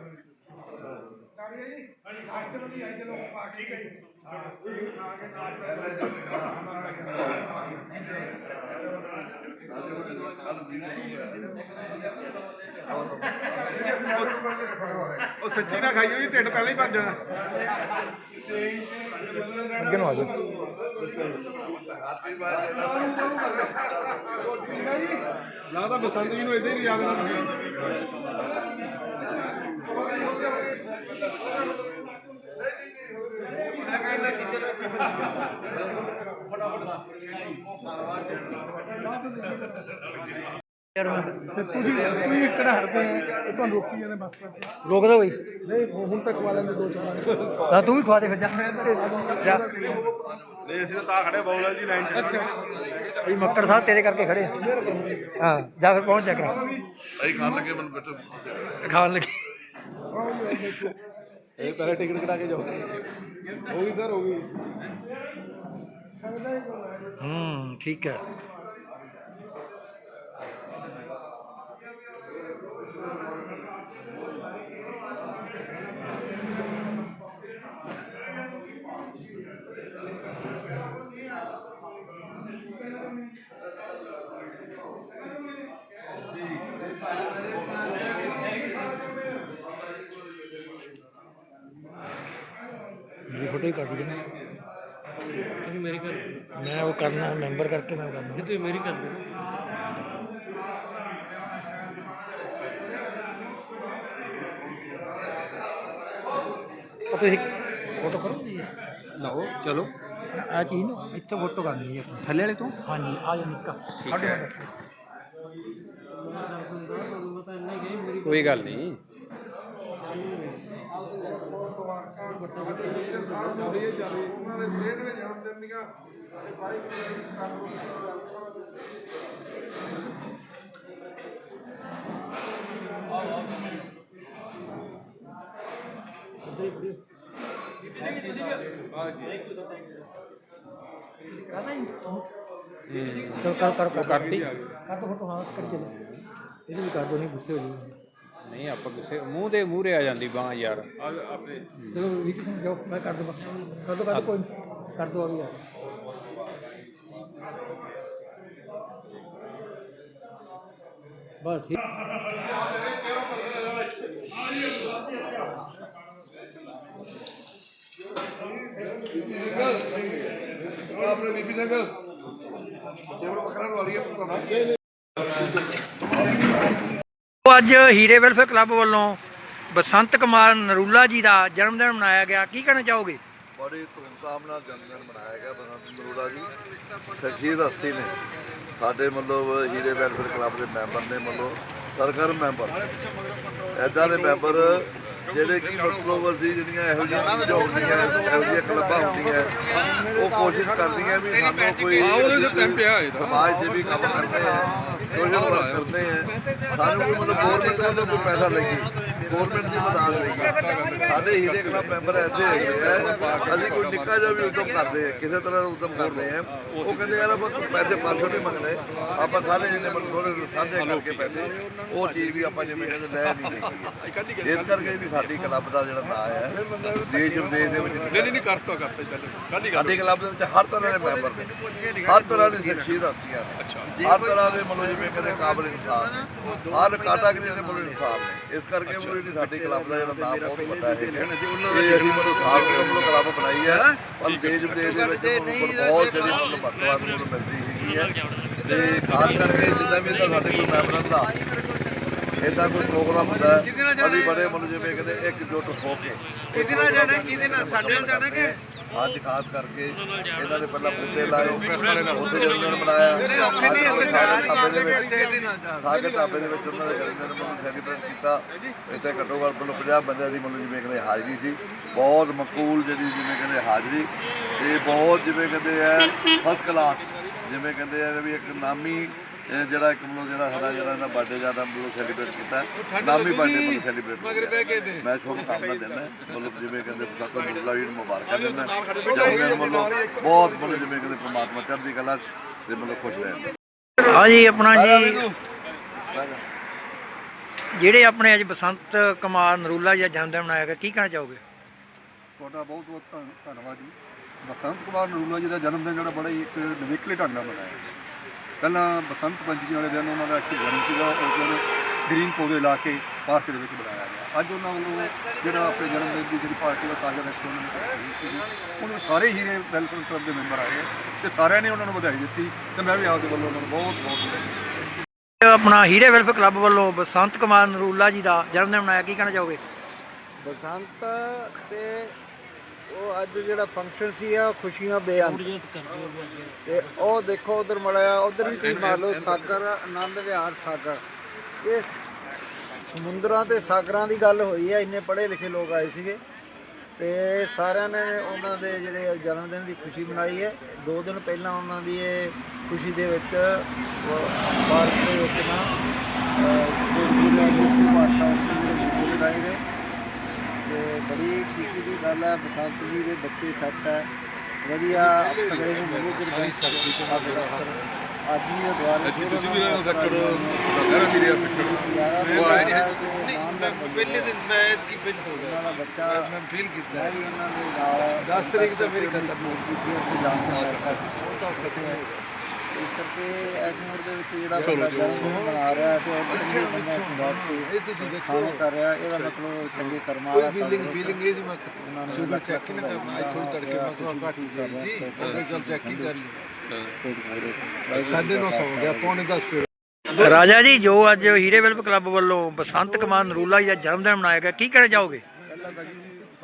ਉਹ ਸੱਚੀ ਨਾ ਖਾਈਓ ਜੀ ਢਿੱਡ ਪਹਿਲਾਂ ਹੀ ਭਰ ਜਾਣਾ। ਅੱਗੇ ਨੂੰ ਆ ਜਾਓ। ਲੱਗਦਾ ਬਸੰਤ ਜੀ ਨੂੰ ਇਦਾਂ ਹੀ ਯਾਦ ਰੱਖਿਆ ਰੋਕ ਦੋ ਬਈ ਨਹੀਂ ਹੁਣ ਤੱਕ ਵਾਲਿਆਂ ਦੇ ਦੋ ਚਾਰ ਤਾਂ ਤੂੰ ਵੀ ਖਵਾ ਦੇ ਫਿਰ ਜਾ। ਜਾ। ਨਹੀਂ ਅਸੀਂ ਤਾਂ ਤਾਂ ਖੜੇ ਬੌਲ ਜੀ ਲਾਈਨ 'ਚ। ਅੱਛਾ। ਇਹ ਮੱਕੜ ਸਾਹਿਬ ਤੇਰੇ ਕਰਕੇ ਖੜੇ ਆ। ਹਾਂ ਜਾ ਫਿਰ ਪਹੁੰਚ ਜਾ ਕਰ ਅਸੀਂ ਖਾਣ ਲੱਗੇ ਮੈਨੂੰ ਬੈਠੋ। ਖਾਣ ਲੱਗੇ। ਇਹ ਪਹਿਲੇ ਟਿਕਟ ਕਟਾ ਕੇ ਜਾਓ। ਹੋ ਗਈ ਸਰ ਹੋ ਗਈ। ਹੂੰ ਠੀਕ ਹੈ ਮੇਰੀ ਫੋਟੋ ਹੀ ਕੱਟ ਦੇ ਤੁਸੀਂ ਮੇਰੀ ਕਰ ਮੈਂ ਉਹ ਕਰਨਾ ਮੈਂਬਰ ਕਰਕੇ ਮੈਂ ਕਰਨਾ ਤੁਸੀਂ ਮੇਰੀ ਕਰ ਉਹ ਤੁਸੀਂ ਫੋਟੋ ਕਰੋ ਜੀ ਲਓ ਚਲੋ। ਆ ਚੀਜ਼ ਨੂੰ ਇੱਥੋਂ ਫੋਟੋ ਕਰਨੀ ਹੈ ਥੱਲੇ ਵਾਲੇ ਤੋਂ? ਹਾਂਜੀ ਆ ਜਾ ਨਿੱਕਾ। ਸਾਡੇ ਵੱਡਾ ਕੋਈ ਗੱਲ ਨਹੀਂ। ਚਲ ਕਰ ਕਰ ਕਰ ਕਰਤੀ ਕਰ ਦੋ ਫੋਟੋ ਹਾਂ ਕਰ ਚਲੋ ਇਹਨੂੰ ਵੀ ਕਰ ਦੋ ਨਹੀਂ ਗੁੱਸੇ ਹੋ ਜਾਊਗਾ ਨਹੀਂ ਆਪਾਂ ਗੁੱਸੇ ਮੂੰਹ ਦੇ ਮੂਹਰੇ ਆ ਜਾਂਦੀ ਬਾਹ ਯਾਰ। ਚਲੋ ਵੀਰ ਸਿੰਘ ਜਾਓ ਮੈਂ ਕਰ ਦੂੰਗਾ ਕਰ ਦੋ ਕਰ ਦੋ ਕੋਈ ਨੀ। ਕਰ ਦੋ ਆ ਵੀ ਯਾਰ। ਬਸ ਠੀਕ। ਆਪਣੇ ਬੀਬੀ ਸਿੰਘ। ਕੇਵਲ ਵੱਖਰਾ ਲਵਾ ਲਈਏ ਤੁਹਾਡਾ। ਅੱਜ ਹੀਰੇ ਵੈਲਫੇਅਰ ਕਲੱਬ ਵੱਲੋਂ ਬਸੰਤ ਕੁਮਾਰ ਨਰੂਲਾ ਜੀ ਦਾ ਜਨਮ ਦਿਨ ਮਨਾਇਆ ਗਿਆ। ਕੀ ਕਹਿਣਾ ਚਾਹੋਗੇ? ਬੜੀ ਧੂਮਧਾਮ ਨਾਲ ਜਨਮ ਦਿਨ ਮਨਾਇਆ ਗਿਆ ਬਸੰਤ ਨਰੂਲਾ ਜੀ। ਸ਼ਖਸੀਅਤ ਹਸਤੀ ਨੇ ਸਾਡੇ ਮਤਲਬ ਹੀਰੇ ਵੈਲਫੇਅਰ ਕਲੱਬ ਦੇ ਮੈਂਬਰ ਨੇ ਮਤਲਬ ਸਰਗਰਮ ਮੈਂਬਰ। ਐਦਾਂ ਦੇ ਮੈਂਬਰ ਜਿਹੜੇ ਕਿ ਮਤਲਬ ਅਸੀਂ ਜਿਹੜੀਆਂ ਇਹੋ ਜਿਹੀਆਂ ਚੀਜ਼ਾਂ ਹੁੰਦੀਆਂ ਇਹੋ ਜਿਹੀਆਂ ਕਲੱਬਾਂ ਹੁੰਦੀਆਂ ਉਹ ਕੋਸ਼ਿਸ਼ ਕਰਦੀਆਂ ਵੀ ਸਾਨੂੰ ਕੋਈ ਸਮਾਜ ਦੇ ਵੀ ਕੰਮ ਕਰਦੇ ਆ ਸੋਸ਼ਲ ਵਰਕ ਕਰਦੇ ਆ। ਸਾਨੂੰ ਕੋਈ ਮਤਲਬ ਗੌਰਮੈਂਟ ਵੱਲੋਂ ਕੋਈ ਪੈਸਾ ਲਈਏ ਗੌਰਮੈਂਟ ਦੀ ਮਦਦ ਲਈਏ ਸਾਡੇ ਹੀਰੇ ਕਲੱਬ ਮੈਂਬਰ ਐਸੇ ਹੈਗੇ ਆ ਅਸੀਂ ਕੋਈ ਨਿੱਕਾ ਜਿਹਾ ਵੀ ਉਦਮ ਕਰਦੇ ਆ ਕਿਸੇ ਤਰ੍ਹਾਂ ਦਾ ਉਦਮ ਕਰਦੇ ਆ। ਉਹ ਕਹਿੰਦੇ ਯਾਰ ਆਪਾਂ ਪੈਸੇ 500 ਨਹੀਂ ਮੰਗਦੇ ਆਪਾਂ ਸਾਰੇ ਜਿਹਨੇ ਮਤਲਬ ਥੋੜੇ ਸਾਂਝੇ ਕਰਕੇ ਪੈਸੇ ਉਹ ਚੀਜ਼ ਵੀ ਆਪਾਂ ਜਿਵੇਂ ਕਹਿੰਦੇ ਲੈ ਨਹੀਂ ਇਸ ਕਰਕੇ ਵੀ ਸਾਡੀ ਕਲੱਬ ਦਾ ਜਿਹੜਾ ਨਾਂ ਹੈ ਦੇਸ਼ ਵਿਦੇਸ਼ ਦੇ ਵਿੱਚ ਨਹੀਂ ਨਹੀਂ ਕਰਤਾ ਕਰਤਾ ਸਾਡੀ ਕਲੱਬ ਦੇ ਵਿੱਚ ਹਰ ਤਰ੍ਹਾਂ ਦੇ ਮੈਂਬਰ ਨੇ। ਹਰ ਤਰ੍ਹਾਂ ਦੀ ਸ਼ਖਸੀਅਤ ਹਸਤੀਆਂ ਨੇ। ਹਰ ਤਰ੍ਹਾਂ ਦੇ ਮਤਲਬ ਜਿਵੇਂ ਕਹਿੰਦੇ ਕਾਬਲ ਇਨਸਾਨ ਨੇ ਹਰ ਕੈਟਾਗਰੀ ਦੇ ਮਤਲਬ ਇਨਸਾਨ ਨੇ। ਇਸ ਕਰਕੇ ਮਤਲਬ ਜਿਹੜੀ ਸਾਡੀ ਕਲੱਬ ਦਾ ਜਿਹੜਾ ਨਾਮ ਬਹੁਤ ਵੱਡਾ ਹੈ ਇਹ ਅਸੀਂ ਮਤਲਬ ਸਾਲ ਤੋਂ ਮਤਲਬ ਕਲੱਬ ਬਣਾਈ ਹੈ। ਪਰ ਦੇਸ਼ ਵਿਦੇਸ਼ ਦੇ ਵਿੱਚ ਬਹੁਤ ਜਿਹੜੀ ਮਤਲਬ ਮਿਲਦੀ ਹੈਗੀ ਹੈ। ਤੇ ਖਾਸ ਕਰਕੇ ਜਿੱਦਾਂ ਵੀ ਇੱਦਾਂ ਸਾਡੇ ਕੋਈ ਮੈਂਬਰਾਂ ਦਾ ਇਦਾਂ ਕੋਈ ਪ੍ਰੋਗਰਾਮ ਹੁੰਦਾ ਅਸੀਂ ਬੜੇ ਮਤਲਬ ਜਿਵੇਂ ਕਹਿੰਦੇ ਇੱਕਜੁੱਟ ਹੋ ਕੇ। ਕਿਹਦੇ ਨਾਲ ਜਾਣਾ ਕਿਹਦੇ ਨਾਲ? ਸਾਡੇ ਨਾਲ ਜਾਣਾ ਕਿ? ਅੱਜ ਖਾਸ ਕਰਕੇ ਇਹਨਾਂ ਨੇ ਪਹਿਲਾਂ ਬੁੱਢੇ ਲਾਏ ਉੱਥੇ ਜਨਮ ਦਿਨ ਮਨਾਇਆ ਅੱਜ ਸਾਡੇ ਢਾਬੇ ਦੇ ਵਿੱਚ ਦੇ ਉਹਨਾਂ ਦੇ ਜਨਮ ਦਿਨ ਨੂੰ ਸੈਲੀਬ੍ਰੇਟ ਕੀਤਾ। ਇੱਥੇ ਘੱਟੋ ਘੱਟ ਮਤਲਬ 50 ਬੰਦਿਆਂ ਦੀ ਮਤਲਬ ਜਿਵੇਂ ਕਹਿੰਦੇ ਹਾਜ਼ਰੀ ਸੀ। ਬਹੁਤ ਮਕਬੂਲ ਜਿਹੜੀ ਜਿਵੇਂ ਕਹਿੰਦੇ ਹਾਜ਼ਰੀ। ਤੇ ਬਹੁਤ ਜਿਵੇਂ ਕਹਿੰਦੇ ਆ ਫਸਟ ਕਲਾਸ ਜਿਵੇਂ ਕਹਿੰਦੇ ਆ ਵੀ ਇੱਕ ਨਾਮੀ ਇਹ ਜਿਹੜਾ ਇੱਕ ਮਤਲਬ ਜਿਹੜਾ ਸਾਡਾ ਜਿਹੜਾ ਇਹਦਾ ਬਰਥਡੇ ਜ਼ਿਆਦਾ ਮਤਲਬ ਸੈਲੀਬ੍ਰੇਟ ਕੀਤਾ। ਨਾਮੀ ਬਰਥਡੇ ਮਤਲਬ ਸੈਲੀਬ੍ਰੇਟ ਮਗਰ ਬਹਿ ਕੇ ਮੈਂ ਸ਼ੁਭ ਕਾਮਨਾ ਦਿੰਦਾ। ਮਤਲਬ ਜਿਵੇਂ ਕਹਿੰਦੇ ਸਤਨ ਮੁੱਲਾ ਵੀ ਨੂੰ ਮੁਬਾਰਕਾਂ ਦਿੰਦਾ। ਜਨਮ ਮਤਲਬ ਬਹੁਤ ਮਤਲਬ ਜਿਵੇਂ ਕਹਿੰਦੇ ਪ੍ਰਮਾਤਮਾ ਚੜ੍ਹਦੀ ਕਲਾ ਤੇ ਮਤਲਬ ਖੁਸ਼ ਰਹਿਣ ਹਾਂਜੀ ਆਪਣਾ ਜੀ। ਜਿਹੜੇ ਆਪਣੇ ਅੱਜ ਬਸੰਤ ਕੁਮਾਰ ਨਰੂਲਾ ਜੀ ਦਾ ਜਨਮ ਦਿਨ ਮਨਾਇਆ ਗਿਆ ਕੀ ਕਹਿਣਾ ਚਾਹੋਗੇ? ਤੁਹਾਡਾ ਬਹੁਤ ਬਹੁਤ ਧੰਨ- ਧੰਨਵਾਦ ਜੀ। ਬਸੰਤ ਕੁਮਾਰ ਨਰੂਲਾ ਜੀ ਦਾ ਜਨਮ ਦਿਨ ਜਿਹੜਾ ਬੜਾ ਹੀ ਇੱਕ ਨਿਵੇਕਲੇ ਢੰਗ ਨਾਲ ਮਨਾਇਆ। ਪਹਿਲਾਂ ਬਸੰਤ ਪੰਚਮੀ ਵਾਲੇ ਦਿਨ ਉਹਨਾਂ ਦਾ ਇੱਕ ਜਨਮ ਸੀਗਾ ਉਸ ਦਿਨ ਗ੍ਰੀਨ ਪੌਦੇ ਲਾ ਕੇ ਪਾਰਕ ਦੇ ਵਿੱਚ ਬਣਾਇਆ ਗਿਆ। ਅੱਜ ਉਹਨਾਂ ਵੱਲੋਂ ਜਿਹੜਾ ਆਪਣੇ ਜਨਮ ਦਿਨ ਦੀ ਜਿਹੜੀ ਪਾਰਟੀ ਦਾ ਸਾਜਾ ਰੈਸਟੋਰੈਂਟ ਵਿੱਚ ਉਹਨੂੰ ਸਾਰੇ ਹੀਰੇ ਵੈਲਕਮ ਕਲੱਬ ਦੇ ਮੈਂਬਰ ਆਏ ਤੇ ਸਾਰਿਆਂ ਨੇ ਉਹਨਾਂ ਨੂੰ ਵਧਾਈ ਦਿੱਤੀ ਤੇ ਮੈਂ ਵੀ ਆਪਦੇ ਵੱਲੋਂ ਉਹਨਾਂ ਨੂੰ ਬਹੁਤ ਬਹੁਤ ਵਧਾਈ ਦਿੱਤੀ। ਆਪਣਾ ਹੀਰੇ ਵੈਲਫੇਅਰ ਕਲੱਬ ਵੱਲੋਂ ਬਸੰਤ ਕੁਮਾਰ ਨਰੂਲਾ ਜੀ ਦਾ ਜਨਮ ਦਿਨ ਮਨਾਇਆ ਕੀ ਕਹਿਣਾ ਚਾਹੋਗੇ? ਬਸੰਤ ਤੇ ਉਹ ਅੱਜ ਜਿਹੜਾ ਫੰਕਸ਼ਨ ਸੀ ਆ ਖੁਸ਼ੀਆਂ ਬੇਅੰਤ। ਤੇ ਉਹ ਦੇਖੋ ਉਧਰ ਮੜਿਆ ਉਧਰ ਵੀ ਤੁਸੀਂ ਮੰਨ ਲਓ ਸਾਗਰ ਆਨੰਦ ਵਿਹਾਰ ਸਾਗਰ। ਇਹ ਸਮੁੰਦਰਾਂ ਤੇ ਸਾਗਰਾਂ ਦੀ ਗੱਲ ਹੋਈ ਹੈ ਇੰਨੇ ਪੜ੍ਹੇ ਲਿਖੇ ਲੋਕ ਆਏ ਸੀਗੇ। ਤੇ ਸਾਰਿਆਂ ਨੇ ਉਹਨਾਂ ਦੇ ਜਿਹੜੇ ਜਨਮ ਦਿਨ ਦੀ ਖੁਸ਼ੀ ਮਨਾਈ ਹੈ। ਦੋ ਦਿਨ ਪਹਿਲਾਂ ਉਹਨਾਂ ਦੀ ਇਹ ਖੁਸ਼ੀ ਦੇ ਵਿੱਚ ਉਹ ਪਾਰਕ ਦੇ ਵਿੱਚ ਨਾ ਪੂਰਾ ਗੁਰੂ ਦੇ ਬੂਟੇ ਲਗਾਏ ਗਏ। ਤੇ ਬੜੀ ਖੁਸ਼ੀ ਦੀ ਗੱਲ ਹੈ ਬਸੰਤ ਜੀ ਦੇ ਬੱਚੇ ਸੈੱਟ ਹੈ। ਵਧੀਆ ਅਫਸਰ ਇਹਨੂੰ ਮਿਲੇ ਸਾਰੀ ਸਰਦੀ ਤੋਂ ਅੱਜ ਹੀ ਇਹ ਦੁਆਰੇ ਤੁਸੀਂ ਵੀ ਦਾ ਕਰੋ ਮੇਰਾ ਵੀਰੇ ਫਿੱਕੜ। ਉਹ ਆਏ ਨਹੀਂ ਪਹਿਲੇ ਦਿਨ ਮੈਂ ਕੀ ਪਿੰਡ ਹੋ ਉਹਨਾਂ ਦਾ ਬੱਚਾ ਮੈਂ ਫੀਲ ਕੀਤਾ। ਮੈਂ ਵੀ ਉਹਨਾਂ ਦੇ ਨਾਲ 10 ਤਰੀਕ ਤੋਂ ਮੇਰੀ ਖਤਮ ਹੋ ਇਸ ਕਰਕੇ ਇਸ ਉਮਰ ਦੇ ਵਿੱਚ ਜਿਹੜਾ ਬੰਦਾ ਜਨਮ ਦਿਨ ਮਨਾ ਰਿਹਾ ਹੈ ਤੇ ਉਹ ਚੰਗੇ ਬੰਦਿਆਂ ਨੂੰ ਬਾਤ ਕੇ ਇਹ ਤੁਸੀਂ ਦੇਖੋ। ਖਾਣੇ ਕਰ ਰਿਹਾ ਇਹਦਾ ਮਤਲਬ ਚੰਗੇ ਕਰਮਾਂ ਕੋਈ ਵਾਲਾ ਫੀਲਿੰਗ ਤੰਦਰੁਸਤ ਫੀਲਿੰਗ ਇਹ ਜੀ ਮੈਂ ਸ਼ੂਗਰ ਚੈੱਕ ਨਹੀਂ ਕਰਨਾ ਅੱਜ ਥੋੜੀ ਤੜਕੇ ਮੈਂ ਕੋਲ ਘੱਟ ਗਈ ਸੀ ਮੈਂ ਕਿਹਾ ਚੱਲ ਚੈੱਕ ਹੀ ਕਰ। ਲਈ ਸਾਢੇ ਨੌ ਸੌ ਹੋ ਗਿਆ ਪੌਣੇ 10 ਫਿਰ। ਰਾਜਾ ਜੀ ਜੋ ਅੱਜ ਹੀਰੇ ਵੈਲਫ ਕਲੱਬ ਵੱਲੋਂ ਬਸੰਤ ਕੁਮਾਰ ਨਰੂਲਾ ਜੀ ਦਾ ਜਨਮ ਦਿਨ ਮਨਾਇਆ ਗਿਆ ਕੀ ਕਹਿਣਾ ਚਾਹੋਗੇ?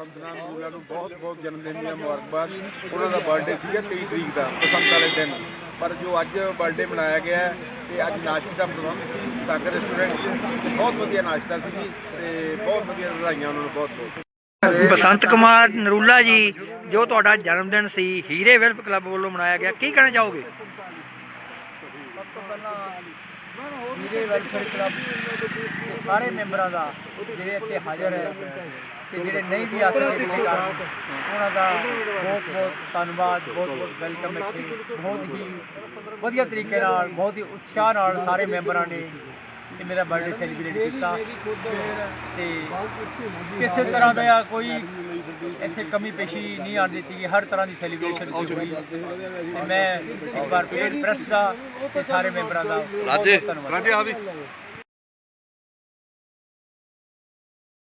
ਪਹਿਲਾਂ ਤਾਂ ਜੀ ਸੰਤਨਾ ਨੂਰਿਆ ਨੂੰ ਬਹੁਤ ਬਹੁਤ ਜਨਮ ਦਿਨ ਦੀਆਂ ਮੁਬਾਰਕਬਾਦ। ਉਹਨਾਂ ਦਾ ਬਰਥਡੇ ਸੀਗਾ 23 ਤਰੀਕ ਦਾ ਬਸੰਤ ਵਾਲੇ ਦਿਨ। ਪਰ ਜੋ ਅੱਜ ਬਰਥਡੇ ਮਨਾਇਆ ਗਿਆ ਤੇ ਅੱਜ ਨਾਸ਼ਤੇ ਦਾ ਪ੍ਰਬੰਧ ਸੀ ਸਾਗਰ ਰੈਸਟੋਰੈਂਟ 'ਚ ਤੇ ਬਹੁਤ ਵਧੀਆ ਨਾਸ਼ਤਾ ਸੀ ਜੀ ਤੇ ਬਹੁਤ ਵਧੀਆ ਵਧਾਈਆਂ ਉਹਨਾਂ ਨੂੰ ਬਹੁਤ ਬਹੁਤ। ਬਸੰਤ ਕੁਮਾਰ ਨਰੂਲਾ ਜੀ ਜੋ ਤੁਹਾਡਾ ਜਨਮ ਦਿਨ ਸੀ ਹੀਰੇ ਵੈਲਫ ਕਲੱਬ ਵੱਲੋਂ ਮਨਾਇਆ ਗਿਆ ਕੀ ਕਹਿਣਾ ਚਾਹੋਗੇ? ਸਭ ਤੋਂ ਪਹਿਲਾਂ ਹੀਰੇ ਵੈਲਫੇਅਰ ਕਲੱਬ ਦੇ ਸਾਰੇ ਮੈਂਬਰਾਂ ਦਾ ਜਿਹੜੇ ਇੱਥੇ ਹਾਜ਼ਰ ਹੈ ਤੇ ਜਿਹੜੇ ਨਹੀਂ ਵੀ ਆ ਸਕੇ ਪਿਛਲੇ ਕਾਰਨ ਉਹਨਾਂ ਦਾ ਬਹੁਤ ਬਹੁਤ ਧੰਨਵਾਦ ਬਹੁਤ ਬਹੁਤ ਵੈਲਕਮ ਇੱਥੇ। ਬਹੁਤ ਹੀ ਵਧੀਆ ਤਰੀਕੇ ਨਾਲ ਬਹੁਤ ਹੀ ਉਤਸ਼ਾਹ ਨਾਲ ਸਾਰੇ ਮੈਂਬਰਾਂ ਨੇ ਇਹ ਮੇਰਾ ਬਰਥਡੇ ਸੈਲੀਬ੍ਰੇਟ ਕੀਤਾ। ਤੇ ਕਿਸੇ ਤਰ੍ਹਾਂ ਦਾ ਕੋਈ ਇੱਥੇ ਕਮੀ ਪੇਸ਼ੀ ਨਹੀਂ ਆਣ ਦਿੱਤੀ ਗਈ ਹਰ ਤਰ੍ਹਾਂ ਦੀ ਸੈਲੀਬ੍ਰੇਸ਼ਨ ਹੋਈ। ਤੇ ਮੈਂ ਇੱਕ ਵਾਰ ਫੇਰ ਪ੍ਰੈਸ ਦਾ ਤੇ ਸਾਰੇ ਮੈਂਬਰਾਂ ਦਾ ਬਹੁਤ ਧੰਨਵਾਦ। ਰਾਜੇ ਆ ਵੀ।